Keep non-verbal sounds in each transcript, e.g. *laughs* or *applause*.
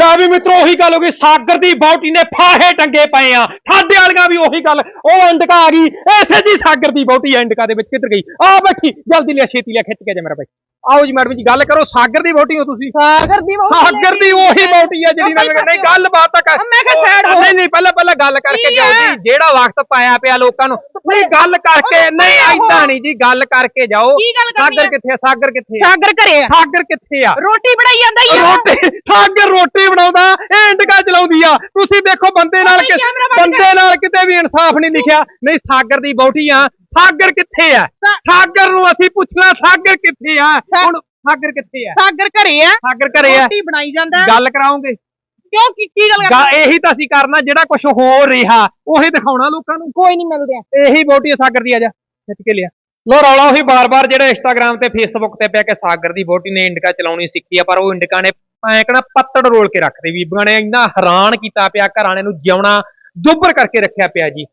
ਲੈ ਵੀ ਮਿੱਤਰੋ ਉਹੀ ਗੱਲ ਹੋ ਗਈ। ਸਾਗਰ ਦੀ ਬੌਟੀ ਨੇ ਫਾਹੇ ਟੰਗੇ ਪਏ ਆ। ਠਾਡੇ ਵਾਲੀਆਂ ਵੀ ਉਹੀ ਗੱਲ। ਉਹ ਇੰਡਕਾ ਆ ਗਈ। ਐਸੇ ਜੀ ਸਾਗਰ ਦੀ ਬੌਟੀ ਇੰਡਕਾ ਦੇ ਵਿੱਚ ਕਿੱਧਰ ਗਈ? ਆ ਬੈਠੀ। ਜਲਦੀ ਲਿਆ ਛੇਤੀ ਲਿਆ ਖਿੱਚ ਕੇ ਜਾ ਮੇਰਾ ਭਾਈ। ਆਓ ਜੀ ਮੈਡਮ ਜੀ ਗੱਲ ਕਰੋ। ਸਾਗਰ ਦੀ ਬੌਟੀ ਹੋ ਤੁਸੀਂ? ਸਾਗਰ ਦੀ ਵਹੁਟੀ ਸਾਗਰ ਦੀ ਉਹੀ ਬੌਟੀ ਆ ਜਿਹੜੀ ਮੈਂ ਨਹੀਂ ਗੱਲ ਬਾਤ ਤਾਂ ਕਰ। ਮੈਂ ਕਿਹਾ side ਹੋ। ਨਹੀਂ ਨਹੀਂ ਪਹਿਲਾਂ ਪਹਿਲਾਂ ਗੱਲ ਕਰਕੇ ਜਾਓ? ਜੀ। ਜਿਹੜਾ ਵਕਤ ਪਾਇਆ ਪਿਆ ਲੋਕਾਂ ਨੂੰ। ਨਹੀਂ ਗੱਲ ਕਰਕੇ ਨਹੀਂ ਐਦਾਂ ਨਹੀਂ ਜੀ। ਗੱਲ ਕਰਕੇ ਜਾਓ। ਸਾਗਰ? ਕਿੱਥੇ ਆ? ਸਾਗਰ ਕਿੱਥੇ ਆ? ਸਾਗਰ ਘਰੇ ਆ। ਸਾਗਰ ਕਿੱਥੇ ਆ? ਰੋਟੀ ਬਣਾਈ ਜਾਂਦਾ ਹੀ ਆ। ਰੋਟੀ ਸਾਗਰ ਰੋਟੀ ਬਣਾਉਂਦਾ ਇਹ ਇੰਡਕਾ ਚਲਾਉਂਦੀ ਆ? ਤੁਸੀਂ ਦੇਖੋ ਬੰਦੇ ਨਾਲ ਨਹੀਂ, ਬੰਦ ਨਾਲ ਕਿਤੇ ਵੀ ਇਨਸਾਫ ਨਹੀਂ ਲਿਖਿਆ। ਨਹੀਂ ਸਾਗਰ ਦੀ ਬੌਟੀ ਆ। ਸਾਗਰ ਕਿੱਥੇ ਆ? ਸਾਗਰ ਨੂੰ ਅਸੀਂ ਪੁੱਛਣਾ ਸਾਗਰ ਕਿੱਥੇ ਆ? ਹੁਣ ਸਾਗਰ ਕਿੱਥੇ ਆ? ਸਾਗਰ ਘਰੇ ਆ। ਸਾਗਰ ਘਰੇ ਆ। ਰੋਟੀ ਬਣਾਈ ਜਾਂਦਾ। ਗੱਲ ਕਰਾਉਂਗੇ ਕਿਉਂ ਕੀ ਕੀ ਗੱਲ ਗਾ ਕਰ ਇਹੀ ਤਾਂ ਅਸੀਂ ਕਰਨਾ ਜਿਹੜਾ ਕੁਝ ਹੋ ਰਿਹਾ। ਉਹੀ ਦਿਖਾਉਣਾ ਲੋਕਾਂ ਨੂੰ। ਕੋਈ ਨਹੀਂ ਮਿਲਦੇ ਇਹੀ ਬੌਟੀ ਸਾਗਰ ਦੀ ਆ ਜਾ। ਖਿੱਚ ਕੇ ਲਿਆ। ਲੋ ਰੌਲਾ ਉਹੀ ਬਾਰ-ਬਾਰ ਜਿਹੜਾ ਇੰਸਟਾਗ੍ਰam ਤੇ ਫੇਸਬੁੱਕ ਤੇ ਪਿਆ ਕਿ ਸਾਗਰ ਦੀ ਬੌਟੀ ਨੇ ਇੰਡਕਾ ਚਲਾਉਣੀ ਸਿੱਖੀ ਆ ਪਰ ਉਹ ਇੰਡਕਾ ਨੇ ਐਂਕਣਾ ਪੱਤੜ ਰੋਲ ਕੇ ਰੱਖਦੇ ਬੀਬੀਆਂ ਨੇ ਇੰਨਾ ਹੈਰਾਨ ਕੀਤਾ ਪਿਆ ਘਰਾਂ ਨੂੰ ਜਿਉਣਾ ਦੁੱਬਰ ਕਰਕੇ ਰੱਖਿਆ ਪਿਆ ਜੀ।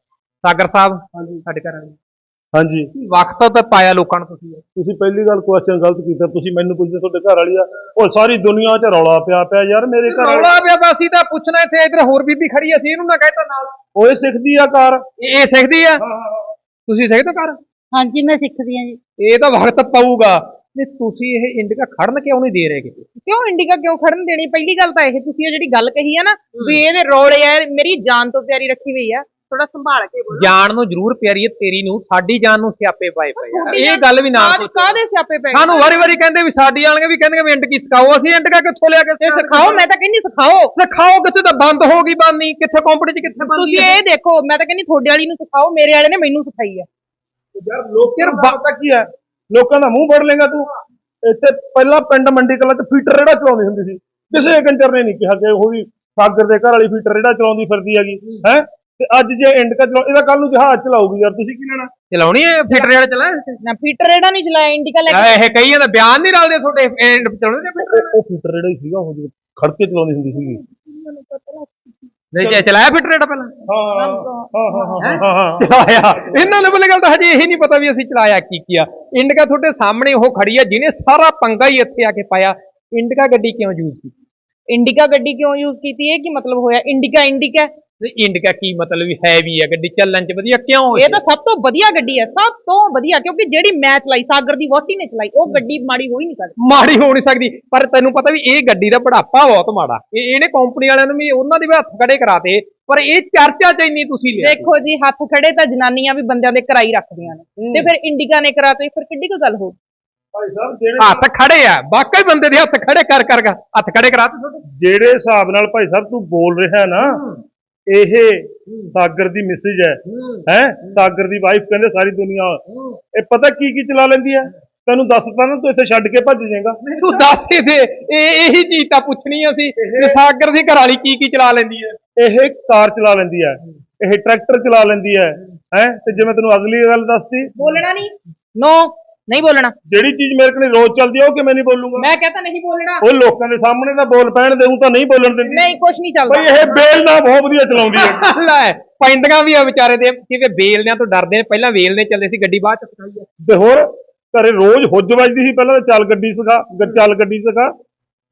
ਸਾਗਰ ਸਾਹਿਬ ਸਾਡੇ ਘਰਾਂ ਨੂੰ ਹਾਂਜੀ। ਵਕਤ ਤਾਂ ਪਾਇਆ ਲੋਕਾਂ ਨੂੰ ਤੁਸੀਂ? ਤੁਸੀਂ ਪਹਿਲੀ ਗੱਲ ਕੁਐਸਚਨ ਗਲਤ ਕੀਤਾ ਤੁਸੀਂ ਮੈਨੂੰ ਪੁੱਛਦੇ ਤੁਹਾਡੇ ਘਰ ਵਾਲੀ ਆ ਉਹ ਸਾਰੀ ਦੁਨੀਆ 'ਚ ਰੌਲਾ ਪਿਆ ਪਿਆ ਯਾਰ ਮੇਰੇ ਘਰ ਰੌਲਾ ਪਿਆ ਬਸ ਅਸੀਂ ਤਾਂ ਪੁੱਛਣਾ ਇੱਥੇ ਇਧਰ ਹੋਰ ਬੀਬੀ ਖੜੀ ਅਸੀਂ ਇਹਨੂੰ ਨਾ ਕਹਿਤਾ ਨਾਲ। ਓਏ ਸਿੱਖਦੀ ਆ ਕਾਰ ਇਹ ਇਹ ਸਿੱਖਦੀ ਆ? ਤੁਸੀਂ ਸਿੱਖਦੇ ਕਰ ਹਾਂਜੀ ਮੈਂ ਸਿੱਖਦੀ ਆ ਜੀ। ਇਹ ਤਾਂ ਵਕਤ ਪਊਗਾ। ਨਹੀਂ ਤੁਸੀਂ ਇਹ ਇੰਡਕਾ ਖੜਨ ਕਿਉਂ ਨਹੀਂ ਦੇ ਰਹੇ ਕਿਤੇ? ਕਿਉਂ ਇੰਡੀਕਾ ਕਿਉਂ ਖੜਨ ਦੇਣੀ? ਪਹਿਲੀ ਗੱਲ ਤਾਂ ਇਹ ਤੁਸੀਂ ਇਹ ਜਿਹੜੀ ਗੱਲ ਕਹੀ ਆ ਨਾ ਵੀ ਇਹਦੇ ਰੋਲੇ ਆ ਮੇਰੀ ਜਾਨ ਤੋਂ ਪਿਆਰੀ ਰੱਖੀ ਹੋਈ ਆ। ਥੋੜਾ ਸੰਭਾਲ ਕੇ ਬੋਲੋ। ਜਾਨ ਨੂੰ ਜ਼ਰੂਰ ਪਿਆਰੀ ਹੈ ਤੇਰੀ ਨੂੰ ਸਾਡੀ ਜਾਨ ਨੂੰ ਸਿਆਪੇ ਪਾਏ ਪਏ ਆ। ਤੁਹਾਡੀ ਇਹ ਗੱਲ ਵੀ ਨਾ ਕਾਹਦੇ- ਕਾਹਦੇ ਸਿਆਪੇ ਪੈ ਗਏ ਸਾਨੂੰ ਵਾਰੀ ਵਾਰੀ ਕਹਿੰਦੇ ਵੀ ਸਾਡੀ ਆਣਗੇ ਵੀ ਕਹਿੰਦੇ ਵੀ ਇੰਡਕੀ ਸਿਖਾਓ? ਅਸੀਂ ਇੰਡਕਾ ਕਿੱਥੋਂ ਲਿਆ ਕੇ ਸਿਖਾਓ ਮੈਂ ਤਾਂ ਕਹਿੰਦੀ ਸਿਖਾਓ। ਸਿਖਾਓ ਕਿੱਥੇ ਤਾਂ ਬੰਦ ਹੋ ਗਈ ਬਾਨੀ? ਕਿੱਥੇ ਕੰਪਨੀ ਚ ਕਿੱਥੇ ਬੰਦੀ ਤੁਸੀਂ ਇਹ ਦੇਖੋ ਮੈਂ ਤਾਂ ਕਹਿੰਦੀ ਤੁਹਾਡੇ ਵਾਲੀ ਨੂੰ ਸਿਖਾਓ ਮੇਰੇ ਵਾਲੇ ਨੇ ਮੈਨੂੰ ਸਿਖਾਈ ਆ। ਯਾਰ ਲੋਕਾਂ ਦਾ ਪਤਾ ਕੀ ਹੈ? ਲੋਕਾਂ ਦਾ ਮੂੰਹ ਫੜ ਲੇਗਾ ਤੂੰ। ਇੱਥੇ ਪਹਿਲਾਂ ਪਿੰਡ ਮੰਡੀ ਕਲਾ 'ਚ ਫੀਟਰ ਰੇੜਾ ਚਲਾਉਂਦੀ ਹੁੰਦੀ ਸੀ। ਕਿਸੇ ਕੰਜਰ ਨੇ ਨਹੀਂ ਕਿਹਾ ਕਿ ਉਹ ਵੀ ਸਾਗਰ ਦੇ ਘਰ ਵਾਲੀ ਫੀਟਰ ਰੇੜਾ ਚਲਾਉਂਦੀ ਫਿਰਦੀ ਹੈਗੀ ਹੈ? ਤੇ ਅੱਜ ਜੇ ਇੰਡਕਾ ਚਲਾ ਇਹਦਾ ਕੱਲ ਨੂੰ ਜਹਾਜ਼ ਚਲਾਊਗੀ ਯਾਰ ਤੁਸੀਂ ਕੀ ਲੈਣਾ? ਚਲਾਉਣੀ ਹੈ ਫਿਟਰ ਰੇੜ ਚਲਾ? ਨਾ ਫੀਟਰ ਰੇੜਾ ਨਹੀਂ ਚਲਾਇਆ ਇੰਡੀਕਾ ਲੈ ਕੇ ਇਹ ਕਈ ਜਾਂਦਾ ਬਿਆਨ ਨਹੀਂ ਰਲਦੇ ਤੁਹਾਡੇ ਇਹ ਚਲਾਉਣੇ ਨੇ ਫਿਟਰ ਉਹ- ਫੀਟਰ ਰੇੜਾ ਹੀ ਸੀਗਾ ਉਹ ਖੜ ਕੇ ਚਲਾਉਂਦੀ ਹੁੰਦੀ ਸੀਗੀ। ਨਹੀਂ, ਜੇ ਚਲਾਇਆ ਫਿਟਰ ਰੇੜਾ ਪਹਿਲਾਂ? ਹਾਂ? ਹਾਂ ਹਾਂ ਚਲਾਇਆ। ਇਹਨਾਂ ਨੂੰ ਪਹਿਲੇ ਗੱਲ ਤਾਂ ਹਜੇ ਇਹੀ ਨਹੀਂ ਪਤਾ ਵੀ ਅਸੀਂ ਚਲਾਇਆ ਕੀ ਕੀਆ ਇੰਡਕਾ ਤੁਹਾਡੇ ਸਾਹਮਣੇ ਉਹ ਖੜੀ ਆ ਜਿਹਨੇ ਸਾਰਾ ਪੰਗਾ ਹੀ ਇੱਥੇ ਆ ਕੇ ਪਾਇਆ। ਇੰਡਕਾ ਗੱਡੀ ਕਿਉਂ ਯੂਜ਼ ਕੀਤੀ? ਇੰਡੀਕਾ ਗੱਡੀ ਕਿਉਂ ਯੂਜ਼ ਕੀਤੀ? ਇਹ ਕੀ ਮਤਲਬ ਹੋਇਆ? ਇੰਡੀਕਾ ਇੰਡੀਕਾ। ਤੇ ਇੰਡਕਾ ਕੀ ਮਤਲਬ ਵੀ ਹੈਵੀ ਆ ਗੱਡੀ ਚੱਲਣ ਚ ਵਧੀਆ ਕਿਉਂ ਹੋਈ? ਇਹ ਤਾਂ ਸਭ ਤੋਂ ਵਧੀਆ ਗੱਡੀ ਹੈ ਸਭ ਤੋਂ ਵਧੀਆ ਕਿਉਂਕਿ ਜਿਹੜੀ ਮੈਂ ਚਲਾਈ ਸਾਗਰ ਦੀ ਵੋਟੀ ਨੇ ਚਲਾਈ ਉਹ ਗੱਡੀ ਮਾੜੀ ਹੋ ਹੀ ਨਹੀਂ ਸਕਦੀ ਮਾੜੀ ਹੋ ਨਹੀਂ ਸਕਦੀ ਪਰ ਤੈਨੂੰ ਪਤਾ ਵੀ ਇਹ ਗੱਡੀ ਦਾ ਬੜਾਪਾ ਬਹੁਤ ਮਾੜਾ। ਇਹ ਇਹਨੇ ਕੰਪਨੀ ਵਾਲਿਆਂ ਨੂੰ ਵੀ ਉਹਨਾਂ ਦੇ ਵੀ ਹੱਥ ਖੜੇ ਕਰਾਤੇ ਪਰ ਇਹ ਚਰਚਾ ਚ ਇੰਨੀ ਤੁਸੀਂ ਲਿਆ ਦੇਖੋ ਜੀ ਹੱਥ ਖੜੇ ਤਾਂ ਜਨਾਨੀਆਂ ਵੀ ਬੰਦਿਆਂ ਦੇ ਕਰਾਈ ਰੱਖਦੀਆਂ ਨੇ। ਤੇ ਫਿਰ ਇੰਡੀਕਾ ਨੇ ਕਰਾਤੇ ਫਿਰ ਕਿੱਡੀ ਕੁ ਗੱਲ ਹੋ ਭਾਈ ਸਾਹਿਬ ਜਿਹੜੇ ਹੱਥ ਖੜੇ ਆ ਵਾਕਈ ਬੰਦੇ ਦੇ ਹੱਥ ਖੜੇ ਕਰ ਕਰ ਹੱਥ ਖੜੇ ਕਰਾਤੇ ਜਿਹੜੇ ਹਿਸਾਬ ਨਾਲ ਭਾਈ ਸਾਹਿਬ ਤੂੰ ਬੋਲ ਰਿਹਾ ਨਾ ਇਹ ਸਾਗਰ ਦੀ ਮੈਸੇਜ ਹੈ। ਹੈ। ਸਾਗਰ ਦੀ ਵਾਈਫ ਕਹਿੰਦੇ ਸਾਰੀ ਦੁਨੀਆ। ਇਹ ਪਤਾ ਕੀ ਕੀ ਚਲਾ ਲੈਂਦੀ ਹੈ? ਤੈਨੂੰ ਦੱਸਤਾ ਨਾ ਤੂੰ ਇੱਥੇ ਛੱਡ ਕੇ ਭੱਜ ਜਾਏਗਾ। ਤੂੰ ਦੱਸ ਹੀ ਦੇ। ਇਹ ਇਹੀ ਚੀਜ਼ ਤਾਂ ਪੁੱਛਣੀ ਅਸੀਂ ਕਿ ਸਾਗਰ ਦੀ ਘਰ ਵਾਲੀ ਕੀ ਕੀ ਚਲਾ ਲੈਂਦੀ ਹੈ। ਇਹ ਕਾਰ ਚਲਾ ਲੈਂਦੀ ਹੈ। ਇਹ ਟਰੈਕਟਰ ਚਲਾ ਲੈਂਦੀ ਹੈ। ਹੈ? ਤੇ ਜਿਵੇਂ ਤੈਨੂੰ ਅਗਲੀ ਗੱਲ ਦੱਸਤੀ ਬੋਲਣਾ ਨਹੀਂ। ਨੋ ਨਹੀਂ ਬੋਲਣਾ। ਜਿਹੜੀ ਚੀਜ਼ ਮੇਰੇ ਕੋਲ ਰੋਜ਼ ਚੱਲਦੀ ਹੈ ਉਹ ਕਿਵੇਂ ਨਹੀਂ ਬੋਲੂਗਾ? ਮੈਂ ਕਹਤਾ ਨਹੀਂ ਬੋਲਣਾ। ਉਹ ਲੋਕਾਂ ਦੇ ਸਾਹਮਣੇ ਤਾਂ ਬੋਲ ਪੈਣ ਦੇਉਂ ਤਾਂ ਨਹੀਂ ਬੋਲਣ ਦਿੰਦੀ। ਨਹੀਂ ਕੁਝ ਨਹੀਂ ਬਈ ਚੱਲਦਾ ਇਹ ਬੇਲ ਨਾ ਬਹੁਤ ਵਧੀਆ ਚਲਾਉਂਦੀ ਹੈ *laughs* ਲੈ ਪੈਂਦੀਆਂ ਵੀ ਆ ਵਿਚਾਰੇ ਦੇ ਕਿਵੇਂ ਵੇਲਦਿਆਂ ਤੋਂ ਡਰਦੇ ਨੇ। ਪਹਿਲਾਂ ਵੇਲਦੇ ਚੱਲਦੇ ਸੀ ਗੱਡੀ ਬਾਅਦ ਚ ਸਿਖਾਈ ਆ। ਤੇ ਹੋਰ ਘਰੇ ਰੋਜ਼ ਹੁੱਜ ਵੱਜਦੀ ਸੀ ਪਹਿਲਾਂ ਤਾਂ ਚੱਲ ਗੱਡੀ ਸਿਖਾ ਗ- ਚੱਲ ਗੱਡੀ ਸਿਖਾ।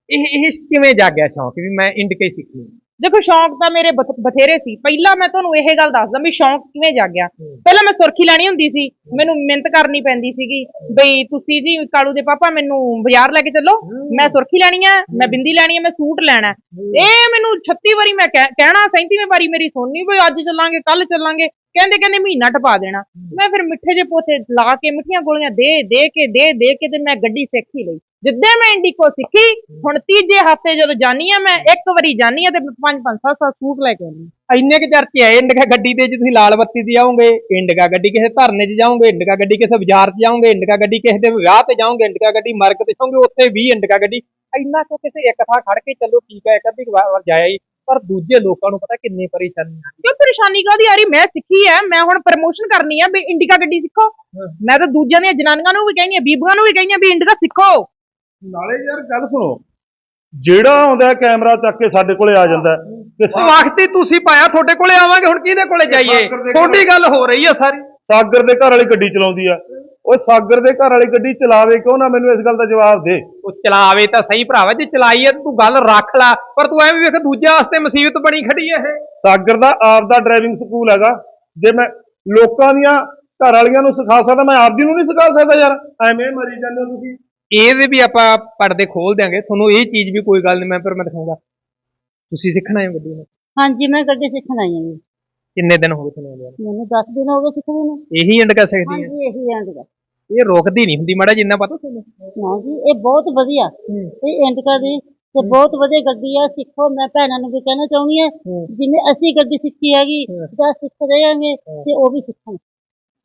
ਇਹ ਇਹ ਕਿਵੇਂ ਜਾਗਿਆ ਸ਼ੌਂਕ ਵੀ ਮੈਂ ਇੰਡਕੇ ਸਿੱਖਣੀ ਦੇਖੋ, ਸ਼ੌਂਕ ਤਾਂ ਮੇਰੇ ਬਥ- ਬਥੇਰੇ ਸੀ। ਪਹਿਲਾਂ ਮੈਂ ਤੁਹਾਨੂੰ ਇਹ ਗੱਲ ਦੱਸਦਾ ਵੀ ਸ਼ੌਂਕ ਕਿਵੇਂ ਜਾਗਿਆ। ਪਹਿਲਾਂ ਮੈਂ ਸੁਰਖੀ ਲੈਣੀ ਹੁੰਦੀ ਸੀ। ਮੈਨੂੰ ਮਿਹਨਤ ਕਰਨੀ ਪੈਂਦੀ ਸੀਗੀ। ਬਈ ਤੁਸੀਂ ਜੀ ਕਾਲੂ ਦੇ ਪਾਪਾ, ਮੈਨੂੰ ਬਾਜ਼ਾਰ ਲੈ ਕੇ ਚੱਲੋ। ਮੈਂ ਸੁਰਖੀ ਲੈਣੀ ਆ, ਮੈਂ ਬਿੰਦੀ ਲੈਣੀ ਆ, ਮੈਂ ਸੂਟ ਲੈਣਾ। ਹੈ। ਇਹ ਮੈਨੂੰ 36 ਵਾਰੀ ਮੈਂ ਕਹਿ- ਕਹਿਣਾ 37ਵੀਂ ਵਾਰੀ ਮੇਰੀ ਸੁਣਨੀ ਬਈ ਅੱਜ ਚੱਲਾਂਗੇ ਕੱਲ ਚੱਲਾਂਗੇ। ਕਹਿੰਦੇ ਕਹਿੰਦੇ ਮਹੀਨਾ ਟਪਾ ਦੇਣਾ। ਮੈਂ ਫਿਰ ਮਿੱਠੇ ਜੇ ਪੋਚੇ ਲਾ ਕੇ ਮਿੱਠੀਆਂ ਗੋਲੀਆਂ ਦੇ ਦੇ ਕੇ ਦੇ ਦੇ ਕੇ ਤੇ ਮੈਂ ਗੱਡੀ ਸਿੱਖ ਹੀ ਲਈ। ਜਿੱਦਾਂ ਮੈਂ ਇੰਡੀਕੋ ਸਿੱਖੀ ਹੁਣ ਤੀਜੇ ਹਫ਼ਤੇ ਜਦੋਂ ਜਾਨੀ ਆ ਮੈਂ ਇੱਕ ਵਾਰੀ ਜਾਨੀ ਆ ਤੇ ਪੰਜ ਪੰਜ ਸੱਤ ਸੱਤ ਸੂਟ ਲੈ ਕੇ ਆਉਂਦੀ। ਇੰਨੇ ਕੁ ਚਰਚੇ ਆ ਇੰਡਕਾ ਗੱਡੀ ਤੇ ਜੇ ਤੁਸੀਂ ਲਾਲ ਬੱਤੀ ਤੇ ਜਾਓਗੇ ਇੰਡਕਾ ਗੱਡੀ ਕਿਸੇ ਧਰਨੇ 'ਚ ਜਾਓਗੇ ਇੰਡਕਾ ਗੱਡੀ ਕਿਸੇ ਬਾਜ਼ਾਰ 'ਚ ਜਾਓਗੇ ਇੰਡਕਾ ਗੱਡੀ ਕਿਸੇ ਦੇ ਵਿਆਹ ਤੇ ਜਾਓਗੇ ਇੰਡਕਾ ਗੱਡੀ ਮਰਗ ਤੇ ਜਾਓਗੇ ਉੱਥੇ ਵੀ ਇੰਡਕਾ ਗੱਡੀ। ਇੰਨਾ ਕਿਉਂ ਕਿਸੇ ਇੱਕ ਥਾਂ ਖੜ ਕੇ ਚੱਲੋ ਠੀਕ ਹੈ ਇੱਕ ਅੱਧੀ ਕੁ ਵਾਰ ਜਾਇਆ ਹੀ। ਪਰ ਦੂਜੇ ਲੋਕਾਂ ਨੂੰ ਪਤਾ ਕਿੰਨੀ ਪਰੇਸ਼ਾਨੀ ਆ ਕਿਉਂ ਪਰੇਸ਼ਾਨੀ ਕਾਦੀ ਆ ਰਹੀ? ਮੈਂ ਸਿੱਖੀ ਹੈ ਮੈਂ ਹੁਣ ਪ੍ਰਮੋਸ਼ਨ ਕਰਨੀ ਆ ਵੀ ਇੰਡੀਕਾ ਗੱਡੀ ਸਿੱਖੋ। ਮੈਂ ਤਾਂ ਦੂਜਿਆਂ ਦੀਆਂ ਜਨਾਨੀਆਂ ਨੂੰ ਵੀ ਕਹਿੰਦੀ ਆ ਬੀਬੀਆਂ ਨੂੰ ਵੀ ਕਹਿੰਦੀ ਆ ਵੀ ਇੰਡੀਕਾ ਸਿੱਖੋ। ਨਾਲੇ ਯਾਰ ਗੱਲ ਸੁਣੋ ਜਿਹੜਾ ਆਉਂਦਾ ਕੈਮਰਾ ਚੱਕ ਕੇ ਸਾਡੇ ਕੋਲੇ ਆ ਜਾਂਦਾ ਤੇ ਵਕਤ ਹੀ ਤੁਸੀਂ ਪਾਇਆ ਤੁਹਾਡੇ ਕੋਲੇ ਆਵਾਂਗੇ ਹੁਣ ਕਿਹਦੇ ਕੋਲੇ ਜਾਈਏ? ਤੁਹਾਡੀ ਗੱਲ ਹੋ ਰਹੀ ਆ ਸਾਰੀ। ਸਾਗਰ ਦੇ ਘਰ ਵਾਲੀ ਗੱਡੀ ਚਲਾਉਂਦੀ ਆ। ਓਏ ਸਾਗਰ ਦੇ ਘਰ ਵਾਲੀ ਗੱਡੀ ਚਲਾਵੇ ਕਿਉਂ ਨਾ ਮੈਨੂੰ ਇਸ ਗੱਲ ਦਾ ਜਵਾਬ ਦੇ। ਉਹ ਚਲਾਵੇ ਤਾਂ ਸਹੀ ਭਰਾਵਾ ਜੇ ਚਲਾਈ ਹੈ ਤਾਂ ਗੱਲ ਰੱਖ ਲੈ। ਪਰ ਤੂੰ ਐਵੇਂ ਵੇਖ ਦੂਜੇ ਵਾਸਤੇ ਮੁਸੀਬਤ ਬਣੀ ਖੜੀ ਹੈ ਇਹ। ਸਾਗਰ ਦਾ ਆਪ ਦਾ ਡਰਾਈਵਿੰਗ ਸਕੂਲ ਹੈਗਾ। ਜੇ ਮੈਂ ਲੋਕਾਂ ਦੀਆਂ ਘਰ ਵਾਲੀਆਂ ਨੂੰ ਸਿਖਾ ਸਕਦਾ ਮੈਂ ਆਪਦੀ ਨੂੰ ਨਹੀਂ ਸਿਖਾ ਸਕਦਾ ਯਾਰ। ਐਵੇਂ ਮਰੀ ਜਾਂਦੇ ਹੋ ਤੁਸੀਂ। ਇਹਦੇ ਵੀ ਆਪਾਂ ਪਰਦੇ ਖੋਲ ਦਿਆਂਗੇ। ਤੁਹਾਨੂੰ ਇਹ ਚੀਜ਼ ਵੀ ਕੋਈ ਗੱਲ ਨਹੀਂ ਮੈਂ ਪਰ ਮੈਂ ਦਿਖਾਉਂਗਾ। ਤੁਸੀਂ ਸਿੱਖਣਾ ਹੈ ਗੱਡੀ ਨੂੰ? ਹਾਂਜੀ ਮੈਂ ਗੱਡੀ ਸਿੱਖਣ ਆਈ ਹਾਂ ਜੀ। ਕਿੰਨੇ ਦਿਨ ਹੋ ਗਏ ਤੁਹਾਨੂੰ ਆਉਂਦਿਆਂ ਨੂੰ? ਮੈਨੂੰ 10 ਦਿਨ ਹੋ ਗਏ ਸਿੱਖਦੇ ਨੂੰ ਇਹੀ ਇੰਡ ਕਰ ਸਕਦੀ ਹੈ ਹਾਂਜੀ ਇਹੀ ਐਂਡ ਦਾ ਇਹ ਰੁਕਦੀ ਨਹੀਂ ਹੁੰਦੀ ਮਾੜਾ ਜਿੰਨਾ ਪਤਾ ਤੁਹਾਨੂੰ। ਨਾ ਜੀ ਇਹ ਬਹੁਤ ਵਧੀਆ। ਇਹ ਐਂਡ ਦੀ ਤੇ ਬਹੁਤ ਵਧੀਆ ਗੱਡੀ ਆ ਸਿੱਖੋ। ਮੈਂ ਭੈਣਾਂ ਨੂੰ ਵੀ ਕਹਿਣਾ ਚਾਹੁੰਦੀ ਹਾਂ ਹੂੰ। ਜਿਵੇਂ ਅਸੀਂ ਗੱਡੀ ਸਿੱਖੀ ਹੈਗੀ ਜਾਂ ਸਿੱਖ ਰਹੇ ਹਾਂਗੇ ਤੇ ਉਹ ਵੀ ਸਿੱਖਣ।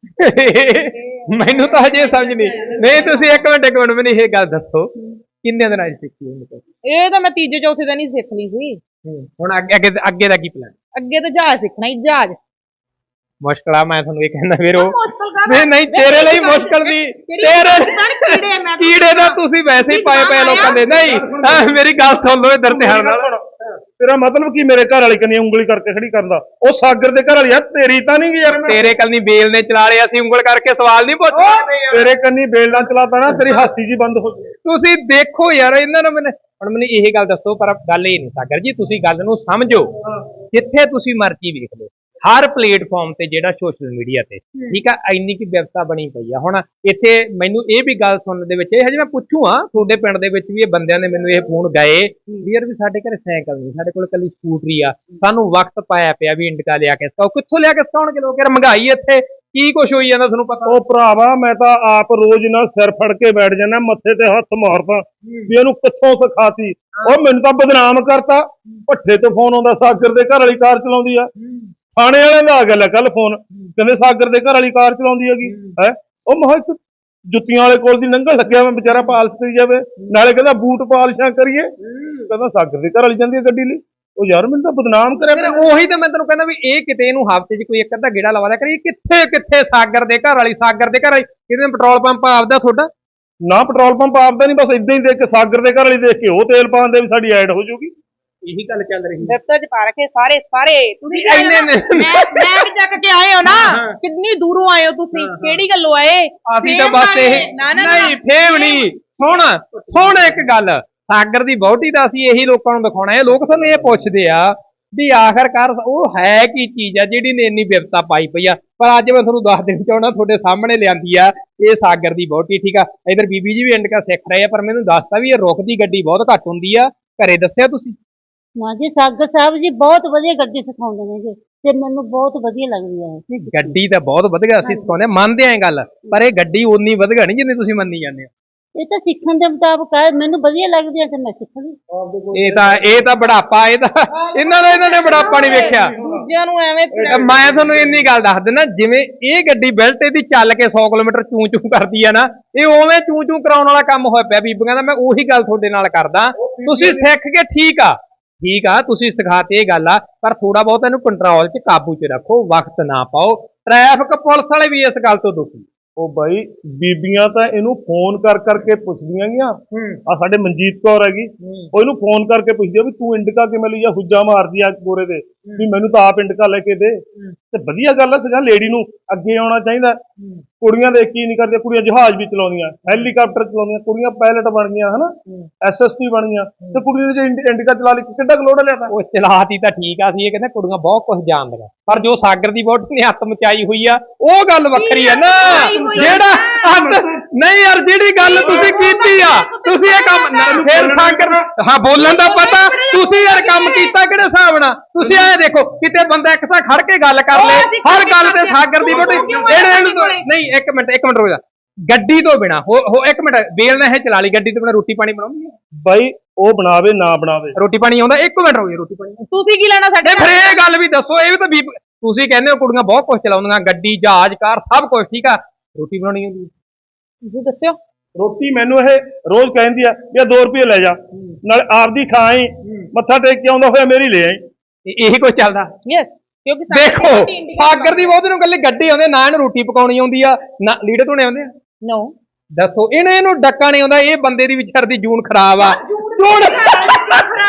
*laughs* ਮੈਨੂੰ ਤਾਂ ਹਜੇ ਸਮਝ ਨਹੀਂ। ਨਹੀਂ ਤੁਸੀਂ ਇੱਕ ਮਿੰਟ ਇੱਕ ਮਿੰਟ ਮੈਨੂੰ ਇਹ ਗੱਲ ਦੱਸੋ। ਕਿੰਨੇ ਦਿਨਾਂ ਚ ਸਿੱਖੀ ਹੁੰਦੀ ਇਹ ਤਾਂ ਮੈਂ ਤੀਜੇ ਚੌਥੇ ਦਿਨ ਹੀ ਸਿੱਖ ਲਈ ਸੀ। ਹੁਣ ਅੱਗੇ ਅੱਗੇ ਅੱਗੇ ਦਾ ਕੀ ਪਲਾਨ ਅੱਗੇ ਤਾਂ ਜਹਾਜ਼ ਸਿੱਖਣਾ ਹੀ ਜਹਾਜ਼। ਮੁਸ਼ਕਲ ਆ ਮੈਂ ਤੁਹਾਨੂੰ ਇਹ ਕਹਿੰਦਾ ਫਿਰ ਉਹ ਮੁਸ਼ਕਲ ਕਾਹਦਾ? ਨਹੀਂ ਨਹੀਂ ਤੇਰੇ ਲਈ ਮੁਸ਼ਕਲ ਦੀ ਤੇਰੇ ਕੀੜੇ ਮੈਂ ਕੀੜੇ ਦਾ ਤੁਸੀਂ ਵੈਸੇ ਹੀ ਪਾਏ ਪਏ ਲੋਕਾਂ ਦੇ। ਨਹੀਂ ਮੇਰੀ ਗੱਲ ਸੁਣ ਲਓ ਇਧਰ ਧਿਆਨ ਨਾਲ। ਤੇਰਾ ਮਤਲਬ ਕੀ ਮੇਰੇ ਘਰ ਵਾਲੀ ਕੰਨੀ ਉਂਗਲੀ ਕਰਕੇ ਖੜੀ ਕਰਦਾ? ਉਹ ਸਾਗਰ ਦੇ ਘਰ ਵਾਲੀ ਆ ਤੇਰੀ ਤਾਂ ਨਹੀਂ ਯਾਰ ਤੇਰੇ ਕੱਲ ਨਹੀਂ ਬੇਲ ਨੇ ਚਲਾ ਲਿਆ ਸੀ ਉਂਗਲ ਕਰਕੇ ਸਵਾਲ ਨਹੀਂ ਪੁੱਛ। ਤੇਰੇ ਕੰਨੀ ਬੇਲਣਾ ਚਲਾਤਾ ਨਾ ਤੇਰੀ ਹਾਸੀ ਜੀ ਬੰਦ ਹੋ ਜਾਏ ਤੁਸੀਂ ਦੇਖੋ ਯਾਰ ਇਹਨਾਂ ਨੂੰ ਮੈਨੂੰ ਹੁਣ ਮੈਨੂੰ ਇਹ ਗੱਲ ਦੱਸੋ ਪਰ ਗੱਲ ਇਹ ਨਹੀਂ ਸਾਗਰ ਜੀ ਤੁਸੀਂ ਗੱਲ ਨੂੰ ਸਮਝੋ। ਜਿੱਥੇ ਤੁਸੀਂ ਮਰਜ਼ੀ ਵੇਖ ਲਓ। ਹਰ ਪਲੇਟਫਾਰਮ ਤੇ ਜਿਹੜਾ ਸੋਸ਼ਲ ਮੀਡੀਆ ਤੇ ਠੀਕ ਆ ਇੰਨੀ ਕੀ ਵਿਵਸਥਾ ਬਣੀ ਪਈ ਆ। ਹੁਣ ਇੱਥੇ ਮੈਨੂੰ ਇਹ ਵੀ ਗੱਲ ਸੁਣਨ ਦੇ ਵਿੱਚ ਇਹ ਹਜੇ ਮੈਂ ਪੁੱਛੂ ਆ ਤੁਹਾਡੇ ਪਿੰਡ ਦੇ ਵਿੱਚ ਵੀ ਇਹ ਬੰਦਿਆਂ ਨੇ ਮੈਨੂੰ ਇਹ ਫੋਨ ਗਏ ਵੀ ਯਾਰ ਵੀ ਸਾਡੇ ਘਰੇ ਸਾਈਕਲ ਨਹੀਂ ਸਾਡੇ ਕੋਲ ਕੱਲੀ ਸਕੂਟਰੀ ਆ। ਸਾਨੂੰ ਵਕਤ ਪਾਇਆ ਪਿਆ ਵੀ ਇੰਡਕਾ ਲਿਆ ਕੇ ਸਿਖਾਓ ਕਿੱਥੋਂ ਲਿਆ ਕੇ ਸਿਖਾਉਣਗੇ ਲੋਕ? ਯਾਰ ਮਹਿੰਗਾਈ ਇੱਥੇ ਕੀ ਕੁਛ ਹੋਈ ਜਾਂਦਾ ਤੁਹਾਨੂੰ ਪਤਾ? ਉਹ ਭਰਾਵਾ ਮੈਂ ਤਾਂ ਆਪ ਰੋਜ਼ ਨਾ ਸਿਰ ਫੜ ਕੇ ਬੈਠ ਜਾਣਾ ਮੱਥੇ ਤੇ ਹੱਥ ਮਾਰਦਾ ਵੀ ਇਹਨੂੰ ਕਿੱਥੋਂ ਸਿਖਾਤੀ? ਉਹ ਮੈਨੂੰ ਤਾਂ ਬਦਨਾਮ ਕਰਤਾ। ਭੱਠੇ ਤੋਂ ਫੋਨ ਆਉਂਦਾ ਸਾਗਰ ਦੇ ਘਰ ਵਾਲੀ ਕਾਰ ਚਲਾਉਂਦੀ ਆ। ਥਾਣੇ ਵਾਲਿਆਂ ਦਾ ਆ ਗਿਆ ਕੱਲ ਫੋਨ। ਕਹਿੰਦੇ ਸਾਗਰ ਦੇ ਘਰ ਵਾਲੀ ਕਾਰ ਚਲਾਉਂਦੀ ਹੈਗੀ। ਹੈ। ਉਹ ਮਹਾ ਇੱਕ ਜੁੱਤੀਆਂ ਵਾਲੇ ਕੋਲ ਦੀ ਲੰਘਣ ਲੱਗਿਆ ਮੈਂ ਵਿਚਾਰਾ ਪਾਲਿਸ਼ ਕਰੀ ਜਾਵੇ। ਨਾਲੇ ਕਹਿੰਦਾ ਬੂਟ ਪਾਲਿਸ਼ਾਂ ਕਰੀਏ। ਕਹਿੰਦਾ ਸਾਗਰ ਦੇ ਘਰ ਵਾਲੀ ਜਾਂਦੀ ਹੈ ਗੱਡੀ ਲਈ। ਉਹ ਯਾਰ ਮੈਨੂੰ ਤਾਂ ਬਦਨਾਮ ਕਰਿਆ ਫਿਰ ਉਹੀ ਤਾਂ ਮੈਂ ਤੈਨੂੰ ਕਹਿੰਦਾ ਵੀ ਇਹ ਕਿਤੇ ਇਹਨੂੰ ਹਫ਼ਤੇ 'ਚ ਕੋਈ ਇੱਕ ਅੱਧਾ ਗੇੜਾ ਲਵਾ ਦਿਆ ਕਰੀ ਕਿੱਥੇ ਕਿੱਥੇ ਸਾਗਰ ਦੇ ਘਰ ਵਾਲੀ ਸਾਗਰ ਦੇ ਘਰ ਵਾਲੀ? ਕਿਤੇ ਪੈਟਰੋਲ ਪੰਪ ਆਪਦਾ ਤੁਹਾਡਾ? ਨਾ ਪੈਟਰੋਲ ਪੰਪ ਆਪਦਾ ਨਹੀਂ ਬਸ ਇਦਾਂ ਹੀ ਦੇਖ ਕੇ ਸਾਗਰ ਦੇ ਘਰ ਵਾਲੀ ਦੇਖ ਕੇ ਉਹ ਤੇਲ ਪਾਉਂਦੇ ਵੀ ਸਾਡੀ ਐਡ ਹੋ ਜੂਗੀ। ਇਹੀ ਗੱਲ ਚੱਲ ਰਹੀ ਦਫ਼ਤਰ ਚ ਪਾ ਰੱਖੇ ਸਾਰੇ ਸਾਰੇ। ਤੁਸੀਂ ਇੰਨੇ ਨੇ ਮੈਂ ਮੈਂ ਚੱਕ ਕੇ ਆਏ ਹੋ ਨਾ। ਕਿੰਨੀ ਦੂਰੋਂ ਆਏ ਹੋ ਤੁਸੀਂ? ਕਿਹੜੀ ਗੱਲੋਂ ਆਏ? ਅਸੀਂ ਤਾਂ ਫੇਮ ਬਸ ਇਹ ਵਾਲੇ- ਨਾ, ਨਾ, ਨਾ। ਨਹੀਂ ਫੇਮ ਨਹੀਂ। ਸੁਣ ਸੁਣ ਇੱਕ ਗੱਲ। ਸਾਗਰ ਦੀ ਬਹੁਤੀ ਦਾ ਅਸੀਂ ਇਹੀ ਲੋਕਾਂ ਨੂੰ ਦਿਖਾਉਣਾ ਹੈ। ਲੋਕ ਸਾਨੂੰ ਇਹ ਪੁੱਛਦੇ ਆ ਵੀ ਆਖਰਕਾਰ ਉਹ ਹੈ ਕੀ ਚੀਜ਼ ਆ ਜਿਹੜੀ ਨੇ ਇੰਨੀ ਵਿਵਸਥਾ ਪਾਈ ਪਈ ਆ? ਪਰ ਅੱਜ ਮੈਂ ਤੁਹਾਨੂੰ ਦੱਸ ਦੇਣਾ ਚਾਹੁੰਦਾ ਤੁਹਾਡੇ ਸਾਹਮਣੇ ਲਿਆਂਦੀ ਆ ਇਹ ਸਾਗਰ ਦੀ ਬਹੁਤੀ ਠੀਕ ਆ? ਇਧਰ ਬੀਬੀ ਜੀ ਵੀ ਇੰਡ ਕਾ ਸਿੱਖ ਰਹੇ ਆ ਪਰ ਮੈਨੂੰ ਦੱਸਤਾ ਵੀ ਇਹ ਰੁਕਦੀ ਗੱਡੀ ਬਹੁਤ ਘੱਟ ਹੁੰਦੀ ਆ। ਘਰੇ ਦੱਸਿਆ ਤੁਸੀਂ? ਨਾ ਜੀ ਸਾਗਰ ਸਾਹਿਬ ਜੀ ਬਹੁਤ ਵਧੀਆ ਗੱਡੀ ਸਿਖਾਉਂਦੇ ਨੇਗੇ ਤੇ ਮੈਨੂੰ ਬਹੁਤ ਵਧੀਆ ਲੱਗਦੀ ਹੈ ਗੱਡੀ ਤਾਂ ਬਹੁਤ ਵਧੀਆ ਅਸੀਂ ਸਿਖਾਉਂਦੇ ਮੰਨਦੇ ਆਂ ਗੱਲ ਪਰ ਇਹ ਗੱਡੀ ਉਨੀ ਵਧੀਆ ਨਹੀਂ ਜਿੰਨੀ ਤੁਸੀਂ ਮੰਨੀ ਜਾਂਦੇ ਹੋ। ਇਹ ਤਾਂ ਸਿੱਖਣ ਦੇ ਮੁਤਾਬਕ ਹੈ ਮੈਨੂੰ ਵਧੀਆ ਲੱਗਦੀ ਹੈ ਤੇ ਮੈਂ ਸਿੱਖ ਲਈ ਇਹ ਤਾਂ ਇਹ ਤਾਂ ਬੁਢਾਪਾ ਇਹ ਤਾਂ ਇਹਨਾਂ ਦਾ ਇਹਨਾਂ ਨੇ ਬੁਢਾਪਾ ਨਹੀਂ ਵੇਖਿਆ। ਦੂਜਿਆਂ ਨੂੰ ਐਵੇਂ ਤਾਂ ਮੈਂ ਤੁਹਾਨੂੰ ਇੰਨੀ ਗੱਲ ਦੱਸ ਦਿੰਦਾ ਜਿਵੇਂ ਇਹ ਗੱਡੀ ਬੈਲਟ ਇਹਦੀ ਚੱਲ ਕੇ 100 ਕਿਲੋਮੀਟਰ ਚੂੰ ਚੂੰ ਕਰਦੀ ਆ ਨਾ ਇਹ ਉਵੇਂ ਚੂੰ ਚੂੰ ਕਰਾਉਣ ਵਾਲਾ ਕੰਮ ਹੋਇਆ ਪਿਆ ਬੀਬੀਆਂ ਦਾ ਮੈਂ ਉਹੀ ਗੱਲ ਤੁਹਾਡੇ ਨਾਲ ਕਰਦਾ। ਤੁਸੀਂ ਸਿੱਖ ਕੇ ਠੀਕ ਆ। ਠੀਕ ਆ ਤੁਸੀਂ ਸਿਖਾਤੇ ਇਹ ਗੱਲ ਆ ਪਰ ਥੋੜਾ ਬਹੁਤ ਇਹਨੂੰ ਕੰਟਰੋਲ 'ਚ ਕਾਬੂ 'ਚ ਰੱਖੋ ਵਕਤ ਨਾ ਪਾਓ। ਟ੍ਰੈਫਿਕ ਪੁਲਿਸ ਵਾਲੇ ਵੀ ਇਸ ਗੱਲ ਤੋਂ ਦੁਖੀ। ਉਹ ਬਾਈ ਬੀਬੀਆਂ ਤਾਂ ਇਹਨੂੰ ਫੋਨ ਕਰ ਕਰਕੇ ਪੁੱਛਦੀਆਂ ਗੀਆਂ ਆ ਸਾਡੇ ਮਨਜੀਤ ਕੌਰ ਹੈਗੀ। ਉਹ ਇਹਨੂੰ ਫੋਨ ਕਰਕੇ ਪੁੱਛਦੀ ਆ ਵੀ ਤੂੰ ਇੰਡਕਾ ਕਿਵੇਂ ਲਈ ਆ? ਹੁੱਜਾ ਮਾਰਦੀ ਆ ਗੋਰੇ ਦੇ ਵੀ ਮੈਨੂੰ ਤਾਂ ਆਪ ਇੰਡਕਾ ਲੈ ਕੇ ਦੇ। ਤੇ ਵਧੀਆ ਗੱਲ ਆ ਸਗਾ ਲੇਡੀ ਨੂੰ ਅੱਗੇ ਆਉਣਾ ਚਾਹੀਦਾ। ਕੁੜੀਆਂ ਦੇ ਕੀ ਨਹੀਂ ਕਰਦੀਆਂ ਕੁੜੀਆਂ ਜਹਾਜ਼ ਵੀ ਚਲਾਉਂਦੀਆਂ ਹੈਲੀਕਾਪਟਰ ਚਲਾਉਂਦੀਆਂ ਕੁੜੀਆਂ ਪਾਇਲਟ ਬਣ ਗਈਆਂ ਹਨਾ? ਐਸਐਸਪੀ ਬਣ ਗਈਆਂ। ਤੇ ਕੁੜੀਆਂ ਨੇ ਜੇ ਇੰਡ- ਇੰਡਕਾ ਚਲਾ ਲਈ ਕਿੱਡਾ ਲੋਡ ਲਿਆ ਤਾਂ ਉਹ ਚਲਾਤੀ ਤਾਂ ਠੀਕ ਆ ਸੀ ਇਹ ਕਹਿੰਦੇ ਕੁੜੀਆਂ ਬਹੁਤ ਕੁਝ ਜਾਣਦੀਆਂ। ਪਰ ਜੋ ਸਾਗਰ ਦੀ ਵੋਟ ਨੇ ਹੱਥ ਮਚਾਈ ਹੋਈ ਆ ਉਹ ਗੱਲ ਵੱਖਰੀ ਆ ਨਾ। ਜਿਹੜਾ ਹੱਥ ਨਹੀਂ ਯਾਰ ਜਿਹੜੀ ਗੱਲ ਤੁਸੀਂ ਕੀਤੀ ਆ ਤੁਸੀਂ ਇਹ ਕੰਮ ਫਿਰ ਸਾਗਰ ਹਾਂ ਬੋਲਣ ਦਾ ਪਤਾ। ਕੀਤਾ ਕਿਹੜੇ ਹਿਸਾਬ ਨਾਲ? ਤੁਸੀਂ ਐ ਦੇਖੋ ਕਿਤੇ ਬੰਦਾ ਇੱਕ ਥਾਂ ਖੜ ਕੇ ਗੱਲ ਕਰ ਲੇ ਹਰ ਗੱਲ ਤੇ ਸਾਗਰ ਦੀ ਵੋਟ ਇਹਨੇ ਤਾਂ- ਨਹੀਂ ਇੱਕ ਮਿੰਟ ਇੱਕ ਮਿੰਟ ਰੁਕ ਜਾ। ਗੱਡੀ ਤੋਂ ਬਿਨਾ ਹੋ ਇੱਕ ਮਿੰਟ ਬੇਲ ਨੇ ਇਹ ਚਲਾ ਲਈ ਗੱਡੀ ਤੋਂ ਬਿਨਾ ਰੋਟੀ ਪਾਣੀ ਬਣਾਉਂਦੀ ਹੈ? ਬਾਈ ਉਹ ਬਣਾਵੇ ਨਾ ਬਣਾਵੇ। ਰੋਟੀ ਪਾਣੀ ਆਉਂਦਾ ਇੱਕ ਮਿੰਟ ਰੁਕ ਜਾ ਰੋਟੀ ਪਾਣੀ ਤੁਸੀਂ ਕੀ ਲੈਣਾ ਸਾਡੇ ਫਿਰ ਇਹ ਗੱਲ ਵੀ ਦੱਸੋ ਇਹ ਵੀ ਤਾਂ ਵੀ ਤੁਸੀਂ ਕਹਿੰਦੇ ਹੋ ਕੁੜੀਆਂ ਬਹੁਤ ਕੁਝ ਚਲਾਉਂਦੀਆਂ ਗੱਡੀ ਜਹਾਜ਼ ਕਾਰ ਸਭ ਕੁਝ ਠੀਕ ਆ? ਰੋਟੀ ਬਣਾਉਣੀ ਹੁੰਦੀ ਤੁਸੀਂ ਦੱਸਿਓ। ਰੋਟੀ ਮੈਨੂੰ ਇਹ ਰੋਜ਼ ਕਹਿੰਦੀ ਆ ਵੀ ਇਹ 2 ਰੁਪਏ ਲੈ ਜਾ। ਨਾਲ ਆਪਦੀ ਖਾਈ ਮੱਥਾ ਟੇਕ ਕੇ ਆਉਂਦਾ ਹੋਇਆ ਮੇਰੀ ਲੈ ਆਈ। ਇਹ- ਕੁਝ ਚੱਲਦਾ। ਯੈਸ ਕਿਉਂਕਿ ਦੇਖੋ ਸਾਗਰ ਦੀ ਬਹੁਤ ਨੂੰ ਕੱਲੀ ਗੱਡੀ ਆਉਂਦੀ ਨਾ ਇਹਨੂੰ ਰੋਟੀ ਪਕਾਉਣੀ ਆਉਂਦੀ ਆ ਨਾ ਲੀੜੇ ਧੋਣੇ ਆਉਂਦੇ ਆ। ਨੋ ਦੱਸੋ ਇਹਨੇ ਇਹਨੂੰ ਡੱਕਾ ਨਹੀਂ ਆਉਂਦਾ ਇਹ ਬੰਦੇ ਦੀ ਵਿਚਾਰ ਦੀ ਜੂਨ ਖਰਾਬ ਆ। ਜੂਣ। *laughs*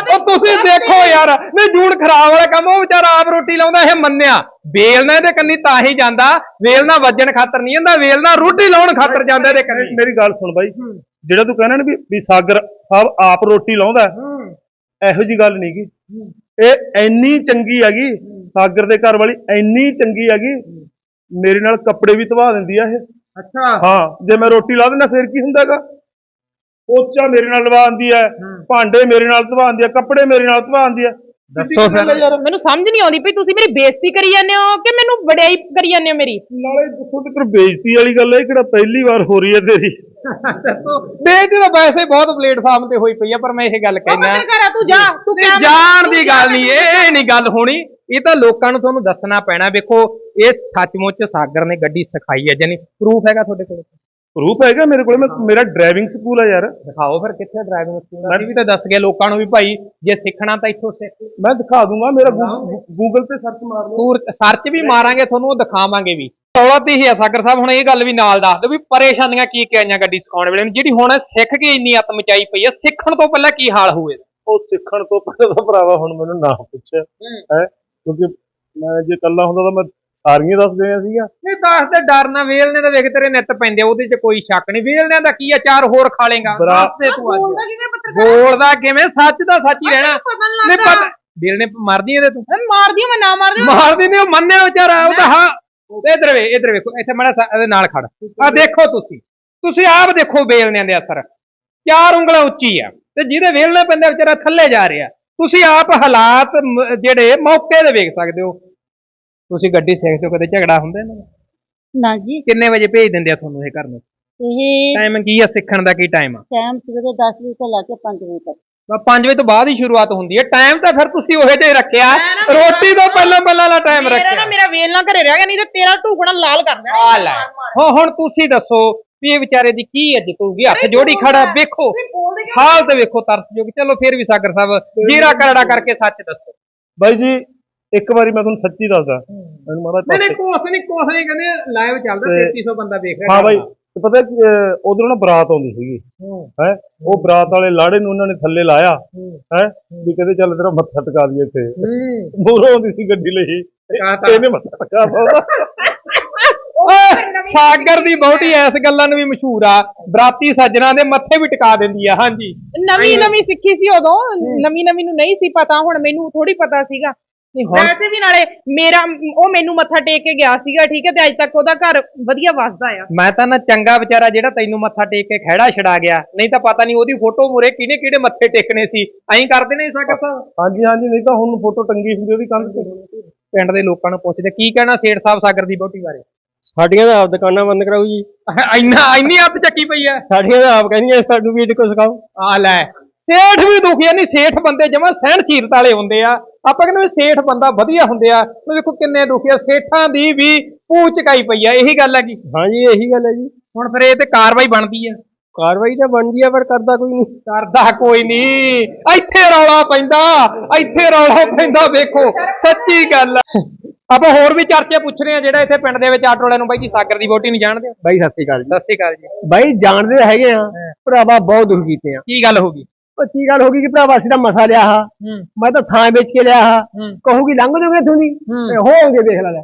ਉਹ ਤੁਸੀਂ ਦੇਖੋ ਯਾਰ। ਨਹੀਂ ਜੂਣ ਖਰਾਬ ਵਾਲਾ ਕੰਮ ਉਹ ਵਿਚਾਰਾ ਆਪ ਰੋਟੀ ਲਾਉਂਦਾ ਇਹ ਮੰਨਿਆ। ਵੇਲਣਾ ਦੇ ਕੰਨੀ ਤਾਂ ਹੀ ਜਾਂਦਾ। ਵੇਲਣਾ ਵੱਜਣ ਖਾਤਰ ਨਹੀਂ ਜਾਂਦਾ ਵੇਲਣਾ ਰੋਟੀ ਲਾਉਣ ਖਾਤਰ ਜਾਂਦਾ ਇਹਦੇ ਕੰਨੀ। ਮੇਰੀ ਗੱਲ ਸੁਣ ਬਾਈ। ਜਿਹੜਾ ਤੂੰ ਕਹਿੰਦਾ ਨਾ ਵੀ ਵੀ ਸਾਗਰ ਸਾਹਿਬ ਆਪ ਰੋਟੀ ਲਾਉਂਦਾ ਹੈ, ਇਹੋ ਜੀ ਗੱਲ ਨਹੀਂਗੀ ਇਹ ਇੰਨੀ ਚੰਗੀ ਹੈਗੀ ਸਾਗਰ ਦੇ ਘਰ ਵਾਲੀ ਇੰਨੀ ਚੰਗੀ ਹੈਗੀ ਮੇਰੇ ਨਾਲ ਕੱਪੜੇ ਵੀ ਧਵਾ ਦਿੰਦੀ ਆ ਇਹ। ਅੱਛਾ। ਹਾਂ ਜੇ ਮੈਂ ਰੋਟੀ ਲਾ ਦਿੰਦਾ ਫਿਰ ਕੀ ਹੁੰਦਾਗਾ? ਪੋਚਾ ਮੇਰੇ ਨਾਲ ਲਵਾ ਦਿੰਦੀ ਹੈ। ਭਾਂਡੇ ਮੇਰੇ ਨਾਲ ਧਵਾ ਦਿੰਦੀ ਹੈ ਕੱਪੜੇ ਮੇਰੇ ਨਾਲ ਧਵਾ ਦਿੰਦੀ ਹੈ। ਦੱਸੋ ਫਿਰ। ਯਾਰ। ਮੈਨੂੰ ਸਮਝ ਨਹੀਂ ਆਉਂਦੀ ਭਈ ਤੁਸੀਂ ਮੇਰੀ ਬੇਇੱਜ਼ਤੀ ਕਰੀ ਜਾਂਦੇ ਹੋ ਕਿ ਮੈਨੂੰ ਵਡਿਆਈ ਕਰੀ ਜਾਂਦੇ ਹੋ ਮੇਰੀ? ਨਾਲੇ ਜਿੱਥੋਂ ਤੱਕ ਬੇਇੱਜ਼ਤੀ ਵਾਲੀ ਗੱਲ ਹੈ ਇਹ ਕਿਹੜਾ ਪਹਿਲੀ ਵਾਰ ਹੋ ਰਹੀ ਹੈ ਤੇਰੀ? ਬੇਇੱਜ਼ਤੀ ਤਾਂ ਵੈਸੇ ਬਹੁਤ ਪਲੇਟਫਾਰਮ ਤੇ ਹੋਈ ਪਈ ਆ ਪਰ ਮੈਂ ਇਹ ਗੱਲ ਉਹ ਕਹਿਣਾ ਪੱਤਰਕਾਰ ਆ ਤੂੰ? ਜਾ ਤੂੰ ਕਿਆ ਜਾਣ ਦੀ ਗੱਲ ਨਹੀਂ ਇਹ ਇਹ ਨਹੀਂ ਗੱਲ ਹੋਣੀ। ਇਹ ਤਾਂ ਲੋਕਾਂ ਨੂੰ ਤੁਹਾਨੂੰ ਦੱਸਣਾ ਪੈਣਾ ਵੇਖੋ ਇਹ ਸੱਚਮੁੱਚ ਸਾਗਰ ਨੇ ਗੱਡੀ ਸਿਖਾਈ ਹੈ ਜਾਨੀ ਪ੍ਰੂਫ ਹੈਗਾ ਤੁਹਾਡੇ ਕੋਲ। ਪ੍ਰੂਫ ਹੈਗਾ ਮੇਰੇ ਕੋਲ ਮੈਂ ਮੇਰਾ ਡਰਾਈਵਿੰਗ ਸਕੂਲ ਹੈ ਯਾਰ। ਦਿਖਾਓ ਫਿਰ ਕਿੱਥੇ ਡਰਾਈਵਿੰਗ ਸਕੂਲ ਅਸੀਂ ਵੀ ਤਾਂ ਦੱਸ ਗਏ ਲੋਕਾਂ ਨੂੰ ਵੀ ਭਾਈ ਜੇ ਸਿੱਖਣਾ ਤਾਂ ਇੱਥੋਂ ਸਿੱਖ। ਮੈਂ ਦਿਖਾ ਦੂੰਗਾ ਮੇਰਾ ਗੂਗਲ ਤੇ ਸਰਚ ਮਾਰ ਲਓ। ਸਰਚ ਵੀ ਮਾਰਾਂਗੇ ਤੁਹਾਨੂੰ ਉਹ ਦਿਖਾਵਾਂਗੇ ਵੀ। ਰੌਲਾ ਤੇ ਹੀ ਆ ਸਾਗਰ ਸਾਹਿਬ ਹੁਣ ਇਹ ਗੱਲ ਵੀ ਨਾਲ ਦੱਸ ਦਿਓ ਵੀ ਪਰੇਸ਼ਾਨੀਆਂ ਕੀ ਕੀ ਆਈਆਂ ਗੱਡੀ ਸਿਖਾਉਣ ਵੇਲੇ ਜਿਹੜੀ ਹੁਣ ਸਿੱਖ ਕੇ ਇੰਨੀ ਅੱਤ ਮਚਾਈ ਪਈ ਆ ਸਿੱਖਣ ਤੋਂ ਪਹਿਲਾਂ ਕੀ ਹਾਲ ਹੋਏ? ਉਹ ਸਿੱਖਣ ਤੋਂ ਪਹਿਲਾਂ ਤਾਂ ਭਰਾਵਾ ਹੁਣ ਮੈਨੂੰ ਨਾ ਪੁੱਛ ਹੈ। ਕਿਉਂਕਿ ਮੈਂ ਜੇ ਕੱਲਾ ਹੁੰਦਾ ਤਾਂ ਮੈਂ ਸਾਰੀਆਂ ਦੱਸ ਦੇਣੀਆਂ ਸੀਗਾ। ਨਹੀਂ ਦੱਸ ਤੇ ਡਰਨਾ ਵੇਲਨੇ ਤਾਂ ਵੇਖ ਤੇਰੇ ਨਿੱਤ ਪੈਂਦੇ ਆ, ਉਹਦੇ 'ਚ ਕੋਈ ਸ਼ੱਕ ਨਹੀਂ। ਵੇਲਨਿਆਂ ਦਾ ਕੀ ਆ ਚਾਰ ਹੋਰ ਖਾ ਲੇਗਾ ਬਰਾ- ਦੱਸ ਦੇ ਤੂੰ ਅੱਜ। ਬੋਲਦਾ ਕਿਵੇਂ ਪੱਤਰਕਾਰ ਬੋਲਦਾ ਕਿਵੇਂ? ਸੱਚ ਦਾ ਸੱਚ ਹੀ ਰਹਿਣਾ। ਪਤਾ ਨਹੀਂ ਨਹੀਂ ਲੱਗਦਾ। ਪਤਾ ਵੇਲਨੇ ਮਾਰਦੀ ਇਹਦੇ ਤੂੰ। ਮਾਰ ਦਿਓ ਮੈਂ ਨਾ ਮਾਰ ਦਿਓ ਮਾਰਦੀ ਨਹੀਂ ਉਹ ਮੰਨਿਆ ਵਿਚਾਰਾ। ਉਹ ਤਾਂ ਹਾਂ ਇਧਰ ਵੇ ਇਧਰ ਵੇਖੋ ਇੱਥੇ ਮੜਾ ਇਹਦੇ ਨਾਲ ਖੜ। ਆ ਦੇਖੋ ਤੁਸੀਂ। ਤੁਸੀਂ ਆਪ ਦੇਖੋ ਵੇਲਨਿਆਂ ਦੇ ਅਸਰ। ਚਾਰ ਉਂਗਲਾਂ ਉੱਚੀ ਆ। ਤੇ ਜਿਹਦੇ ਵੇਲਣਾ ਪੈਂਦਾ ਵਿਚਾਰਾ ਥੱਲੇ ਜਾ ਰਿਹਾ। ਤੁਸੀਂ ਆਪ ਹਾਲਾਤ ਮ- ਜਿਹੜੇ ਮੌਕੇ ਦੇ ਵੇਖ ਸਕਦੇ ਹੋ। ਤੁਸੀਂ ਗੱਡੀ ਸਿੱਖਦੇ ਹੋ ਕਦੇ ਝਗੜਾ ਹੁੰਦਾ ਇਹਨਾਂ ਦਾ? ਨਾ ਜੀ। ਕਿੰਨੇ ਵਜੇ ਭੇਜ ਦਿੰਦੇ ਆ ਤੁਹਾਨੂੰ ਇਹ ਘਰ ਨੂੰ? ਇਹ ਟਾਈਮ ਕੀ ਆ ਸਿੱਖਣ ਦਾ ਕੀ ਟਾਈਮ ਆ? ਟਾਈਮ ਸਵੇਰੇ 10 ਵਜੇ ਤੋਂ ਲੈ ਕੇ 5 ਵਜੇ ਤੱਕ। 5 ਵਜੇ ਤੋਂ ਬਾਅਦ ਹੀ ਸ਼ੁਰੂਆਤ ਹੁੰਦੀ ਹੈ। ਟਾਈਮ ਤਾਂ ਫਿਰ ਤੁਸੀਂ ਉਹੇ ਜਿਹਾ ਹੀ ਰੱਖਿਆ। ਮੈਂ ਨਾ- ਰੋਟੀ ਤੋਂ ਪਹਿਲਾਂ ਪਹਿਲਾਂ ਵਾਲਾ ਟਾਈਮ ਮੇਰਾ ਰੱਖਿਆ। ਨਾ ਮੇਰਾ ਵੇਲ ਨਾ ਘਰੇ ਰਹਿ ਗਿਆ ਨਹੀਂ ਤੇ ਤੇਰਾ ਢੂਕਣਾ ਲਾਲ ਕਰ ਦੇਣਾ। ਆ ਲੈ। ਹੁਣ ਹੁਣ ਤੁਸੀਂ ਦੱਸੋ ਵੀ ਇਹ ਵਿਚਾਰੇ ਦੀ ਕੀ ਇੱਜ਼ਤ ਹੋਊਗੀ? ਹੱਥ ਜੋੜੀ ਖੜਾ ਵੇਖੋ। ਬੋਲਦੇ ਕਿਉਂ? ਹਾਲ ਤੇ ਵੇਖੋ ਤਰਸਯੋਗ। ਚਲੋ ਫਿਰ ਵੀ ਸਾਗਰ ਸਾਹਿਬ ਜੀਰਾ ਕਰੜਾ ਕਰਕੇ ਸੱਚ ਦੱਸੋ। ਬਾਈ ਜੀ ਇੱਕ ਵਾਰੀ ਮੈਂ ਤੁਹਾਨੂੰ ਸੱਚੀ ਦੱਸਦਾ। ਮੈਨੂੰ ਮਾੜਾ ਨਹੀਂ ਨਹੀਂ ਕੋਸ ਨਹੀਂ ਕੋਸ ਨਹੀਂ ਕਹਿੰਦੇ ਲਾਈਵ ਚੱਲਦਾ ਤੇ- 3300 ਬੰਦਾ ਦੇਖ ਰਿਹਾ ਹਾਂ ਬਾਈ ਤੇ ਪਤਾ ਕੀ ਉਧਰੋਂ ਨਾ ਬਰਾਤ ਆਉਂਦੀ ਸੀਗੀ। ਹੈ। ਉਹ ਬਰਾਤ ਵਾਲੇ ਲਾੜੇ ਨੂੰ ਉਹਨਾਂ ਨੇ ਥੱਲੇ ਲਾਇਆ। ਹੈ। ਵੀ ਕਹਿੰਦੇ ਚੱਲ ਤੇਰਾ ਮੱਥਾ ਟਿਕਾ ਦਈਏ ਇੱਥੇ। ਹੂੰ। ਮੂਹਰੋਂ ਆਉਂਦੀ ਸੀ ਗੱਡੀ ਲਈ। ਇਹਨੇ ਮੱਥਾ ਟਿਕਾ ਸਾਗਰ ਦੀ ਬਹੁਤੀ ਐਸ ਗੱਲਾਂ ਨੂੰ ਵੀ ਮਸ਼ਹੂਰ ਆ। ਬਰਾਤੀ ਸੱਜਣਾ ਦੇ ਮੱਥੇ ਵੀ ਟਿਕਾ ਦਿੰਦੀ ਆ ਹਾਂਜੀ। ਨਵੀਂ ਨਵੀਂ ਸਿੱਖੀ ਸੀ ਉਦੋਂ ਨਵੀਂ ਨਵੀਂ ਨੂੰ ਨਹੀਂ ਸੀ ਪਤਾ ਹੁਣ ਮੈਨੂੰ ਥੋੜੀ ਪਤਾ ਸੀਗਾ। ਨਹੀਂ ਹੁਣ ਵੈਸੇ ਵੀ ਨਾਲੇ ਮੇਰਾ ਉਹ ਮੈਨੂੰ ਮੱਥਾ ਟੇਕ ਕੇ ਗਿਆ ਸੀਗਾ ਠੀਕ ਹੈ ਤੇ ਅੱਜ ਤੱਕ ਉਹਦਾ ਘਰ ਵਧੀਆ ਵਸਦਾ ਆ। ਮੈਂ ਤਾਂ ਨਾ ਚੰਗਾ ਵਿਚਾਰਾ ਜਿਹੜਾ ਤੈਨੂੰ ਮੱਥਾ ਟੇਕ ਕੇ ਖਹਿੜਾ ਛਡਾ ਗਿਆ ਨਹੀਂ ਤਾਂ ਪਤਾ ਨਹੀਂ ਉਹਦੀ ਫੋਟੋ ਮੂਰੇ ਕਿਹਨੇ ਕਿਹੜੇ ਮੱਥੇ ਟੇਕਣੇ ਸੀ ਐਂ ਕਰਦੇ ਨੇ ਸਾਗਰ ਸਾਹਿਬ। ਹਾਂਜੀ ਹਾਂਜੀ ਨਹੀਂ ਤਾਂ ਹੁਣ ਫੋਟੋ ਟੰਗੀ ਹੁੰਦੀ ਉਹਦੀ ਕੰਧ ਤੇ। ਪਿੰਡ ਦੇ ਲੋਕਾਂ ਨੂੰ ਪੁੱਛਦੇ ਕੀ ਕਹਿਣਾ ਸੇਠ ਸਾਹਿਬ ਸਾਗਰ ਦੀ ਬੋਟੀ ਬਾਰੇ? ਸਾਡੀਆਂ ਤਾਂ ਆਪ ਦੁਕਾਨਾਂ ਬੰਦ ਕਰਾਓ ਜੀ। ਇੰਨਾ ਇੰਨੀ ਅੱਤ ਚੱਕੀ ਪਈ ਆ ਸਾਡੀਆਂ ਤਾਂ ਆਪ ਕਹਿੰਦੀਆਂ ਸਾਨੂੰ ਵੀ ਇਹਦੇ ਕੋ ਸਿਖਾਓ। ਆ ਲੈ ਸੇਠ ਵੀ ਦੁਖੀ ਨਹੀਂ ਸੇਠ ਬੰਦੇ ਜਮਾ ਸਹਿਣ ਚੀਰਤ ਵਾਲੇ ਹੁੰਦੇ ਆ। ਆਪਾਂ ਕਹਿੰਦੇ ਸੇਠ ਬੰਦਾ ਵਧੀਆ ਹੁੰਦੇ ਆ ਉਹ ਵੇਖੋ ਕਿੰਨੇ ਦੁਖੀ ਆ ਸੇਠਾਂ ਦੀ ਵੀ ਪੂਛ ਚਕਾਈ ਪਈ ਆ ਇਹੀ ਗੱਲ ਹੈ ਕੀ ਹਾਂਜੀ ਇਹੀ ਗੱਲ ਹੈ ਜੀ। ਹੁਣ ਫਿਰ ਇਹ ਤੇ ਕਾਰਵਾਈ ਬਣਦੀ ਆ। ਕਾਰਵਾਈ ਤਾਂ ਬਣਦੀ ਆ ਪਰ ਕਰਦਾ ਕੋਈ ਨਹੀਂ। ਕਰਦਾ ਕੋਈ ਨਹੀਂ। ਇੱਥੇ ਰੌਲਾ ਪੈਂਦਾ ਇੱਥੇ ਰੌਲਾ ਪੈਂਦਾ ਵੇਖੋ ਸੱਚੀ ਗੱਲ ਆ। ਆਪਾਂ ਹੋਰ ਵੀ ਚਰਚੇ ਪੁੱਛ ਰਹੇ ਆ ਜਿਹੜਾ ਇੱਥੇ ਪਿੰਡ ਦੇ ਵਿੱਚ ਆਟੋ ਵਾਲਿਆਂ ਨੂੰ ਬਾਈ ਜੀ ਸਾਗਰ ਦੀ ਵੋਟੀ ਨਹੀਂ ਜਾਣਦੇ। ਬਾਈ ਸਤਿ ਸ਼੍ਰੀ ਅਕਾਲ ਜੀ। ਸਤਿ ਸ਼੍ਰੀ ਅਕਾਲ ਜੀ। ਬਾਈ ਜਾਣਦੇ ਹੈਗੇ ਆ ਭਰਾਵਾ ਬਹੁਤ ਦੁੱਖ ਕੀਤੇ ਆ। ਕੀ ਗੱਲ ਹੋ ਗਈ? ਉਹ ਕੀ ਗੱਲ ਹੋ ਗਈ ਕਿ ਭਰਾਵਾ ਅਸੀਂ ਤਾਂ ਮਸਾ ਲਿਆ ਹਾ। ਮੈਂ ਤਾਂ ਥਾਂ ਵੇਚ ਕੇ ਲਿਆ ਹਾ। ਕਹੂਗੀ ਲੰਘ ਦੋਗੇ ਇਥੋਂ ਦੀ। ਤੇ ਹੋਣਗੇ ਦੇਖ ਲੈ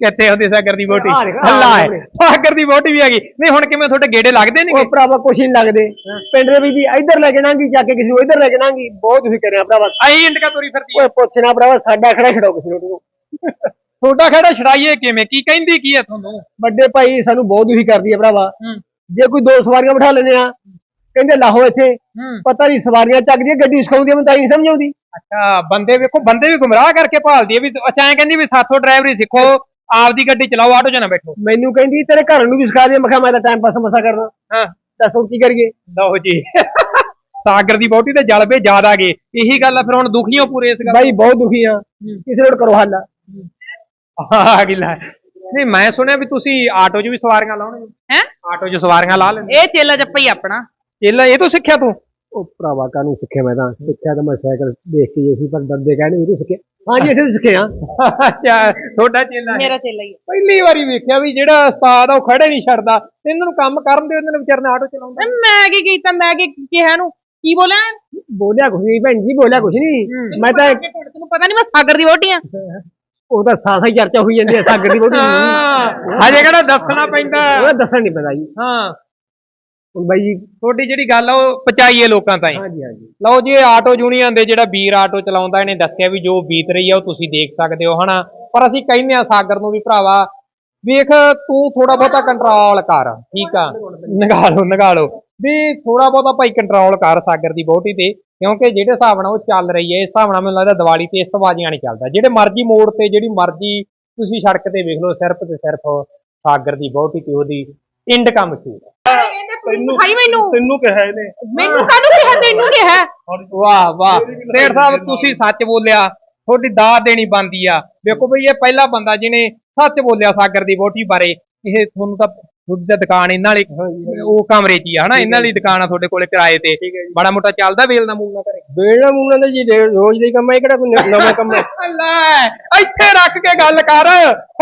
ਕਿੱਥੇ ਉਹਦੀ ਸਾਗਰ ਦੀ ਵੋਟੀ ਹੱਲਾ ਹੈ। ਸਾਗਰ ਦੀ ਵੋਟੀ ਵੀ ਹੈਗੀ। ਨਹੀਂ ਹੁਣ ਕਿਵੇਂ ਤੁਹਾਡੇ ਗੇੜੇ ਲੱਗਦੇ ਨੇ ਉਹ ਭਰਾਵਾ ਕੁਛ ਨਹੀਂ ਲੱਗਦੇ। ਪਿੰਡ ਦੇ ਵੀ ਦੀ ਇੱਧਰ ਲੈ ਕੇ ਨਾਂਗੀ ਜਾ ਕੇ ਕਿਸੇ ਨੂੰ ਇੱਧਰ ਲੈ ਕੇ ਨਾਂਗੀ ਬਹੁਤ ਤੁਸੀਂ ਕਰਿਆ ਭਰਾਵਾ। ਆਈ ਇੰਟਕਾ ਤੋਰੀ ਫਿਰਦੀ ਓਏ ਪੁੱਛਣਾ ਭਰਾਵਾ ਸਾਡਾ ਖੜਾ ਖੜਾਓ ਕਿਸੇ ਨੂੰ। ਤੁਹਾਡਾ ਖੜਾ ਛੜਾਈਏ ਕਿਵੇਂ? ਕੀ ਕਹਿੰਦੀ ਕੀ ਹੈ ਤੁਹਾਨੂੰ? ਵੱਡੇ ਭਾਈ ਸਾਨੂੰ ਬਹੁਤ ਦੁਖੀ ਕਰਦੀ ਹੈ ਭਰਾਵਾ। ਜੇ ਕੋਈ ਦੋ ਸਵਾਰੀਆਂ ਬਿਠਾ ਲੈਂਦੇ ਆ ਕਹਿੰਦੇ ਲਾਹੋ ਇੱਥੇ। ਹੂੰ। ਪਤਾ ਨਹੀਂ ਸਵਾਰੀਆਂ ਚੱਕਦੀ ਗੱਡੀ ਸਿਖਾਉਂਦੀ ਮੈਨੂੰ ਤਾਂ ਇਹ ਸਮਝ ਆਉਂਦੀ। ਅੱਛਾ ਬੰਦੇ ਵੇਖੋ ਬੰਦੇ ਵੀ ਗੁੰਮਰਾਹ ਕਰਕੇ ਭਾਲਦੀ ਹੈ ਵੀ ਅੱਛਾ ਐਂ ਕਹਿੰਦੀ ਵੀ ਸਾਥੋਂ ਡਰਾਈਵਰੀ ਸਿੱਖੋ ਆਪਦੀ ਗੱਡੀ ਚਲਾਓ ਆਟੋ 'ਚ ਨਾ ਬੈਠੋ। ਮੈਨੂੰ ਕਹਿੰਦੀ ਤੇਰੇ ਘਰ ਨੂੰ ਵੀ ਸਿਖਾ ਦੇ। ਮੈਂ ਕਿਹਾ ਮੈਂ ਤਾਂ ਟਾਈਮ ਪਾਸ ਮਸਾ ਕਰਦਾ। ਹਾਂ। ਦੱਸੋ ਕੀ ਕਰੀਏ? ਲਓ ਜੀ। ਸਾਗਰ ਦੀ ਬੋਟੀ ਤੇ ਜਲਵੇ ਜ਼ਿਆਦਾ ਗਏ। ਇਹੀ ਗੱਲ ਆ ਫਿਰ ਹੁਣ ਦੁਖੀਓ ਪੂਰੇ ਇਸ ਗੱਲ ਬਾਈ ਬਹੁਤ ਦੁਖੀ ਆ। ਕਿਸੇ ਨੂੰ ਕਰੋ ਹੱਲ। ਆ ਗਿਲਾ ਨਹੀਂ ਮੈਂ ਸੁਣਿਆ ਵੀ ਤੁਸੀਂ ਆਟੋ 'ਚ ਵੀ ਸਵਾਰੀਆਂ ਲਾਉਣਗੇ ਹੈ? ਆਟੋ 'ਚ ਸਵਾਰੀਆਂ ਲਾ ਲੈਂਦੇ। ਇਹ ਚੇਲਾ ਜੱਪਾ ਹੀ ਆਪਣਾ। ਚੇਲਾ ਇਹ ਤੋਂ ਸਿੱਖਿਆ ਤੂੰ? ਉਹ ਭਰਾਵਾ ਕਾਨੂੰ ਸਿੱਖਿਆ ਮੈਂ ਤਾਂ? ਸਿੱਖਿਆ ਤਾਂ ਮੈਂ ਸਾਈਕਲ ਦੇਖ ਕੇ ਸੀ ਪਰ ਡਰਦੇ ਕਹਿੰਦੇ ਵੀ ਤੂੰ ਸਿੱਖਿਆ ਹਾਂਜੀ ਅਸੀਂ ਤਾਂ ਸਿੱਖੇ ਆ ਅੱਛਾ ਤੁਹਾਡਾ ਚੇਲਾ ਹੈ। ਮੇਰਾ ਚੇਲਾ ਹੀ ਆ। ਪਹਿਲੀ ਵਾਰੀ ਵੇਖਿਆ ਵੀ ਜਿਹੜਾ ਉਸਤਾਦ ਆ ਉਹ ਖੜੇ ਨਹੀਂ ਛੱਡਦਾ। ਇਹਨਾਂ ਨੂੰ ਕੰਮ ਕਰਨ ਦੇ ਉਹਨਾਂ ਨੇ ਵਿਚਾਰੇ ਨੇ ਆਟੋ ਚਲਾਉਂਦਾ। ਮੈਂ ਕੀ ਕੀਤਾ ਮੈਂ ਕੀ ਕਿਹਾ ਨੂੰ ਕੀ ਬੋਲਿਆ? ਬੋਲਿਆ ਕੁਛ ਨਹੀਂ ਭੈਣ ਜੀ ਬੋਲਿਆ ਕੁਛ ਨਹੀਂ। ਮੈਂ ਤਾਂ ਤੈਨੂੰ ਪਤਾ ਨਹੀਂ ਮੈਂ ਸਾਗਰ ਦੀ ਵੋਟੀ ਆ ਉਹ ਤਾਂ ਸਾਥਾ ਹੀ ਚਰਚਾ ਹੋਈ ਜਾਂਦੀ ਹੈ ਸਾਗਰ ਦੀ ਬੋਟੀ ਹਾਂ। ਹਜੇ ਕਿਹੜਾ ਦੱਸਣਾ ਪੈਂਦਾ? ਉਹ ਦੱਸਣ ਨਹੀਂ ਪਤਾ ਜੀ। ਹਾਂ। ਹੁਣ ਬਾਈ ਜੀ ਤੁਹਾਡੀ ਜਿਹੜੀ ਗੱਲ ਆ ਉਹ ਪਚਾਈਏ ਲੋਕਾਂ ਤਾਈਂ। ਹਾਂਜੀ ਹਾਂਜੀ। ਲਓ ਜੀ ਆਟੋ ਯੂਨੀਅਨ ਦੇ ਜਿਹੜਾ ਵੀਰ ਆਟੋ ਚਲਾਉਂਦਾ ਇਹਨੇ ਦੱਸਿਆ ਵੀ ਜੋ ਬੀਤ ਰਹੀ ਆ ਉਹ ਤੁਸੀਂ ਦੇਖ ਸਕਦੇ ਹੋ ਹਨਾ? ਪਰ ਅਸੀਂ ਕਹਿੰਦੇ ਆ ਸਾਗਰ ਨੂੰ ਵੀ ਭਰਾਵਾ ਵੇਖ ਤੂੰ ਥੋੜਾ ਬਹੁਤਾ ਕੰਟਰੋਲ ਕਰ ਠੀਕ ਆ? ਨਗਾ ਲਓ ਨਗਾ ਲਓ ਵੀ ਥੋੜਾ ਬਹੁਤਾ ਭਾਈ ਕੰਟਰੋਲ ਕਰ ਸਾਗਰ ਦੀ ਬੋਟੀ ਤੇ ਕਿਉਂਕਿ ਜਿਹੜੇ ਹਿਸਾਬ ਨਾਲ ਉਹ ਚੱਲ ਰਹੀ ਹੈ ਇਸ ਹਿਸਾਬ ਨਾਲ ਮੈਨੂੰ ਲੱਗਦਾ ਦੀਵਾਲੀ ਤੇ ਇਸ ਤੋਂ ਬਾਜ਼ੀਆਂ ਨਹੀਂ ਚੱਲਦਾ। ਜਿਹੜੇ ਮਰਜ਼ੀ ਮੋੜ ਤੇ ਜਿਹੜੀ ਮਰਜ਼ੀ ਤੁਸੀਂ ਸੜਕ ਤੇ ਵੇਖ ਲਓ ਸਿਰਫ ਤੇ ਸਿਰਫ ਸਾਗਰ ਦੀ ਬੋਟੀ ਤੇ ਉਹਦੀ ਇੰਡ ਕੰਮ ਸ਼ੂਟ ਤੈਨੂੰ ਖਾਈ ਮੈਨੂੰ। ਤੈਨੂੰ ਕਿਹਾ ਇਹਨੇ। ਮੈਨੂੰ ਕਾਹਨੂੰ ਕਿਹਾ? ਤੈਨੂੰ ਕਿਹਾ? ਵਾਹ ਵਾਹ। ਸੇਠ ਸਾਹਿਬ ਤੁਸੀਂ ਸੱਚ ਬੋਲਿਆ। ਤੁਹਾਡੀ ਦਾਤ ਦੇਣੀ ਬੰਦੀ ਆ। ਵੇਖੋ ਬਈ ਇਹ ਪਹਿਲਾ ਬੰਦਾ ਜਿਹਨੇ ਸੱਚ ਬੋਲਿਆ ਸਾਗਰ ਦੀ ਵੋਟੀ ਬਾਰੇ। ਇਹ ਤੁਹਾਨੂੰ ਤਾਂ ਖੁਦ ਦੀ ਦੁਕਾਨ ਇਹਨਾਂ ਵਾਲੀ ਉਹ ਕਮਰੇ 'ਚ ਹੀ ਆ ਹਨਾ? ਇਹਨਾਂ ਵਾਲੀ ਦੁਕਾਨ ਆ ਤੁਹਾਡੇ ਕੋਲੇ ਕਿਰਾਏ ਤੇ। ਬੜਾ ਮੋਟਾ ਚੱਲਦਾ ਵੇਲ ਦਾ ਮੂਲ ਕਰੇ? ਬੇੜਾ ਮੂੰਗਾਂ ਦਾ ਜੀ ਡੇ- ਰੋਜ਼ ਦਾ ਹੀ ਕੰਮ ਹੈ ਇਹ ਕਿਹੜਾ ਕੋਈ ਨ- ਨਵਾਂ ਕੰਮ ਹੈ *laughs* ਲੈ ਇੱਥੇ ਰੱਖ ਕੇ ਗੱਲ ਕਰ।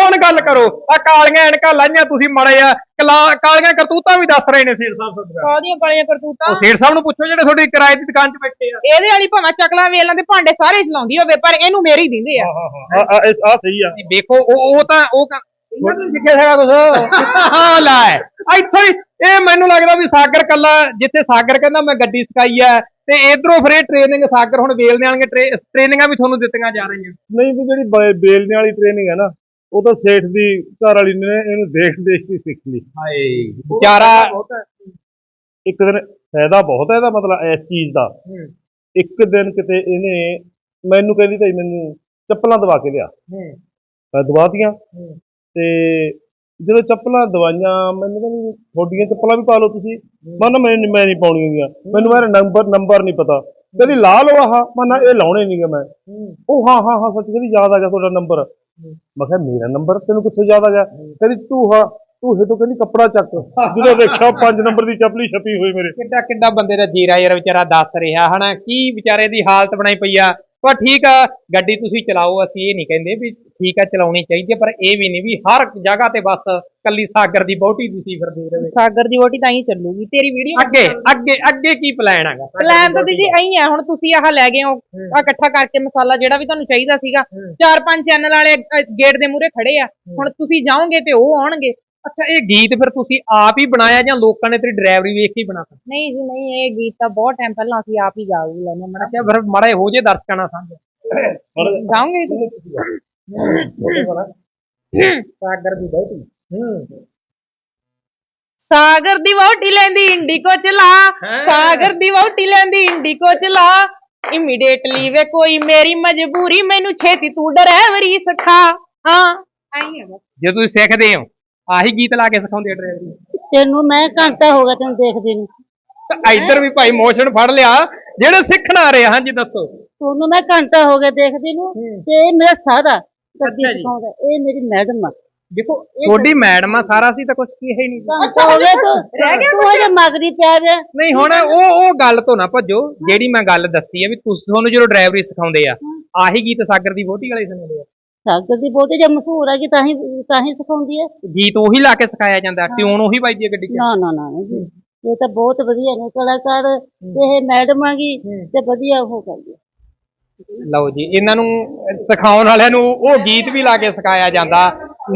ਹੁਣ ਗੱਲ ਕਰੋ। ਆ ਕਾਲੀਆਂ ਐਨਕਾਂ ਲਾਈਆਂ ਤੁਸੀਂ ਮੜੇ ਆ ਕਲਾ- ਕਾਲੀਆਂ ਕਰਤੂਤਾਂ ਵੀ ਦੱਸ ਰਹੇ ਨੇ ਸੇਠ ਸਾਹਿਬ ਤੁਹਾਡੀਆਂ ਕਾਹਦੀਆਂ ਕਾਲੀਆਂ ਕਰਤੂਤਾਂ? ਉਹ ਸੇਠ ਸਾਹਿਬ ਨੂੰ ਪੁੱਛੋ ਜਿਹੜੇ ਤੁਹਾਡੀ ਕਿਰਾਏ ਦੀ ਦੁਕਾਨ 'ਚ ਬੈਠੇ ਆ। ਇਹਦੇ ਵਾਲੀ ਭਾਵੇਂ ਚਕਲਾ ਵੇਲਾਂ ਦੇ ਭਾਂਡੇ ਸਾਰੇ ਚਲਾਉਂਦੀ ਹੋਵੇ ਪਰ ਇਹਨੂੰ ਮੇਰੀ ਦਿੰਦੇ ਆ। ਆ ਆ ਇਸ ਆ ਸਹੀ ਆ। ਵੇਖੋ ਉਹ ਉਹ ਤਾਂ ਉਹ ਕ- ਸਿੱਖਿਆ ਸਾਰਾ ਕੁਝ ਹਾਂ ਲੈ। ਇੱਥੋਂ ਹੀ ਇਹ ਮੈਨੂੰ ਲੱਗਦਾ ਵੀ ਸਾਗਰ ਕੱਲਾ ਜਿੱਥੇ ਸਾਗਰ ਕਹਿੰਦਾ ਮੈਂ ਗੱਡੀ ਸਿਖਾਈ ਐ ਤੇ ਇਧਰੋਂ ਫਿਰ ਇਹ ਟ੍ਰੇਨਿੰਗ ਸਾਗਰ ਹੁਣ ਵਾਲੀਆਂ ਟ੍ਰੇ- ਟ੍ਰੇਨਿੰਗਾਂ ਵੀ ਤੁਹਾਨੂੰ ਦਿੱਤੀਆਂ ਜਾ ਰਹੀਆਂ। ਨਹੀਂ ਵੀ ਜਿਹੜੀ ਬ- ਬੇਲਣੇ ਵਾਲੀ ਟ੍ਰੇਨਿੰਗ ਹੈ ਨਾ ਉਹ ਤਾਂ ਸੇਠ ਦੀ ਘਰ ਵਾਲੀ ਨੇ ਇਹਨੂੰ ਦੇਖ ਦੇਖ ਕੇ ਸਿੱਖ ਲਈ। ਹਾਏ। ਵਿਚਾਰਾ ਇੱਕ ਦਿਨ ਫਾਇਦਾ ਬਹੁਤ ਹੈ ਇਹਦਾ ਮਤਲਬ ਇਸ ਚੀਜ਼ ਦਾ। ਇੱਕ ਦਿਨ ਕਿਤੇ ਇਹਨੇ ਮੈਨੂੰ ਕਹਿੰਦੀ ਭਾਈ ਮੈਨੂੰ ਚੱਪਲਾਂ ਦਵਾ ਕੇ ਲਿਆ। ਮੈਂ ਦਵਾਤੀਆਂ। ਤੇ ਜਦੋਂ ਚੱਪਲਾਂ ਦਵਾਈਆਂ ਮੈਨੂੰ ਕਹਿੰਦੀ ਤੁਹਾਡੀਆਂ ਚੱਪਲਾਂ ਵੀ ਪਾ ਲਓ ਤੁਸੀਂ। ਮੈਂ ਨਾ ਮੈਂ ਨਹੀਂ ਪਾਉਣੀਆਂ ਗੀਆਂ ਮੈਨੂੰ ਮੇਰਾ ਨੰਬਰ ਨੰਬਰ ਨਹੀਂ ਪਤਾ। ਕਹਿੰਦੀ ਲਾ ਲਓ ਆਹ। ਮੈਂ ਨਾ ਇਹ ਲਾਉਣੇ ਨਹੀਂਗੇ ਮੈਂ। ਉਹ ਹਾਂ ਹਾਂ ਹਾਂ ਸੱਚ ਕਹਿੰਦੀ ਯਾਦ ਆ ਗਿਆ ਤੁਹਾਡਾ ਨੰਬਰ ਮੈਂ ਕਿਹਾ ਮੇਰਾ ਨੰਬਰ ਤੈਨੂੰ ਕਿੱਥੋਂ ਯਾਦ ਆ ਗਿਆ? ਕਹਿੰਦੀ ਤੂੰ ਹਾਂ ਤੂੰ ਇਹ ਤੋਂ ਕਹਿੰਦੀ ਕੱਪੜਾ ਚੱਕ। ਜਦੋਂ ਵੇਖਿਆ 5 ਨੰਬਰ ਦੀ ਚੱਪਲੀ ਛਪੀ ਹੋਈ ਮੇਰੇ। ਕਿੱਡਾ ਕਿੱਡਾ ਬੰਦੇ ਦਾ ਜੀਰਾ ਯਾਰ ਵਿਚਾਰਾ ਦੱਸ ਰਿਹਾ। ਹਨਾ ਕੀ ਵਿਚਾਰੇ ਦੀ ਹਾਲਤ ਬਣਾਈ ਪਈ ਆ। ਪਰ ਠੀਕ ਆ ਗੱਡੀ ਤੁਸੀਂ ਚਲਾਓ ਅਸੀਂ ਇਹ ਨਹੀਂ ਕਹਿੰਦੇ ਵੀ ਠੀਕ ਆ ਚਲਾਉਣੀ ਚਾਹੀਦੀ ਆ ਪਰ ਇਹ ਵੀ ਨਹੀਂ ਵੀ ਹਰ ਜਗ੍ਹਾ ਤੇ ਬਸ ਕੱਲੀ ਸਾਗਰ ਦੀ ਬਹੁਤੀ ਤੁਸੀਂ ਫਿਰਦੇ ਰਹੇ। ਸਾਗਰ ਦੀ ਵੋਟੀ ਤਾਂ ਹੀ ਚੱਲੂਗੀ ਤੇਰੀ ਵੀਡੀਓ ਅੱਗੇ ਅੱਗੇ ਅੱਗੇ ਕੀ ਪਲਾਨ ਹੈਗਾ? ਪਲਾਨ ਤਾਂ ਜੀ ਐਂ ਆ ਹੁਣ ਤੁਸੀਂ ਆਹ ਲੈ ਗਏ ਹੋ ਆ ਇਕੱਠਾ ਕਰਕੇ ਮਸਾਲਾ ਜਿਹੜਾ ਵੀ ਤੁਹਾਨੂੰ ਚਾਹੀਦਾ ਸੀਗਾ ਚਾਰ ਪੰਜ ਚੈਨਲ ਵਾਲੇ ਗੇਟ ਦੇ ਮੂਹਰੇ ਖੜੇ ਆ। ਹੁਣ ਤੁਸੀਂ ਜਾਓਗੇ ਤੇ ਉਹ ਆਉਣਗੇ। ਅੱਛਾ ਇਹ ਗੀਤ ਫਿਰ ਤੁਸੀਂ ਆਪ ਹੀ ਬਣਾਇਆ ਜਾਂ ਲੋਕਾਂ ਨੇ ਤੇਰੀ ਡਰਾਈਵਰੀ ਵੇਖ ਕੇ ਹੀ ਬਣਾਤਾ ਨਹੀਂ ਜੀ ਨਹੀਂ ਇਹ ਗੀਤ ਤਾਂ ਬਹੁਤ ਟਾਈਮ ਪਹਿਲਾਂ ਅਸੀਂ ਆਪ ਹੀ ਗਾ ਵੀ ਲੈਨੇ ਅੱਛਾ ਫਿਰ ਮਾੜੇ ਹੋ ਜੇ ਦਰਸ਼ਕਾਂ ਨਾਲ ਸਾਂਝ। ਗਾਉਂਗੇ ਤੁਸੀਂ ਸਾਗਰ ਦੀ ਬਹੁਤੀ ਹੂੰ। ਸਾਗਰ ਦੀ ਵੋਟੀ ਲੈਂਦੀ ਇੰਡੀਕੋ ਚਲਾ। ਸਾਗਰ ਦੀ ਵੋਟੀ ਲੈਂਦੀ ਇੰਡੀਕੋ ਚਲਾ ਇਮੀਡੀਏਟਲੀ ਵੇ ਕੋਈ ਮੇਰੀ ਮਜਬੂਰੀ ਮੈਨੂੰ ਛੇਤੀ ਤੂੰ ਡਰਾਈਵਰੀ ਸਿਖਾ। ਹਾਂ। ਆਈ ਹੈ ਬਸ ਜੇ ਤੁਸੀਂ ਸਿੱਖਦੇ ਹੋ। ਆਹੀ ਗੀਤ ਲਾ ਕੇ ਸਿਖਾਉਂਦੇ ਆ ਡਰਾਈਵਰੀ ਤੈਨੂੰ ਮੈਂ ਘੰਟਾ ਹੋ ਗਿਆ ਤੈਨੂੰ ਦੇਖਦੀ ਨੂੰ। ਤਾਂ ਇੱਧਰ ਵੀ ਭਾਈ ਮੋਸ਼ਨ ਫੜ ਲਿਆ ਜਿਹੜੇ ਸਿੱਖਣ ਆ ਰਹੇ ਆ, ਹਾਂਜੀ ਦੱਸੋ। ਤੁਹਾਨੂੰ ਮੈਂ ਘੰਟਾ ਹੋ ਗਿਆ ਦੇਖਦੀ ਨੂੰ ਤੇ ਇਹ ਮੇਰਾ ਸਾਰਾ ਗੱਡੀ ਅੱਛਾ ਜੀ। ਸਿਖਾਉਂਦਾ ਇਹ ਮੇਰੀ ਮੈਡਮ ਆ। ਦੇਖੋ ਤੁਹਾਡੀ ਮੈਡਮ ਆ ਸਾਰਾ ਸੀ ਤਾਂ ਕੁਝ ਕੀ ਹੈ ਹੀ ਨਹੀਂ ਘੰਟਾ ਹੋ ਗਿਆ ਤੂੰ ਤੂੰ ਹਜੇ ਮਗਰੀ ਪਿਆ ਰਿਹਾ। ਨਹੀਂ ਹੁਣ ਉਹ ਉਹ ਗੱਲ ਤੋਂ ਨਾ ਭੱਜੋ ਜਿਹੜੀ ਮੈਂ ਗੱਲ ਦੱਸੀ ਆ ਵੀ ਤੁਸੀਂ ਤੁਹਾਨੂੰ ਜਦੋਂ ਡਰਾਈਵਰੀ ਸਿਖਾਉਂਦੇ ਆ ਆਹੀ ਗੀਤ ਸਾਗਰ ਦੀ ਵੋਟੀ ਵਾਲੇ ਸੁਣਾਉਂਦੇ ਆ। ਸਾਗਰ ਦੀ ਬੋਟੀ ਜੇ ਮਸ਼ਹੂਰ ਹੈ ਕਿ ਤਾਂ ਹੀ ਤਾਂ ਹੀ ਸਿਖਾਉਂਦੀ ਹੈ। ਗੀਤ ਉਹੀ ਲਾ ਕੇ ਸਿਖਾਇਆ ਜਾਂਦਾ ਟਿਊਨ ਉਹੀ ਵੱਜਦੀ ਆ ਗੱਡੀ 'ਚ? ਨਾ ਨਾ ਨਾ ਜੀ। ਇਹ ਤਾਂ ਬਹੁਤ ਵਧੀਆ ਨੇ ਕਲਾਕਾਰ ਇਹ ਮੈਡਮ ਆ ਗਈ ਤੇ ਵਧੀਆ ਉਹ ਕਰਦੀ ਲਓ ਜੀ ਇਹਨਾਂ ਨੂੰ ਸਿਖਾਉਣ ਵਾਲਿਆਂ ਨੂੰ ਉਹ ਗੀਤ ਵੀ ਲਾ ਕੇ ਸਿਖਾਇਆ ਜਾਂਦਾ।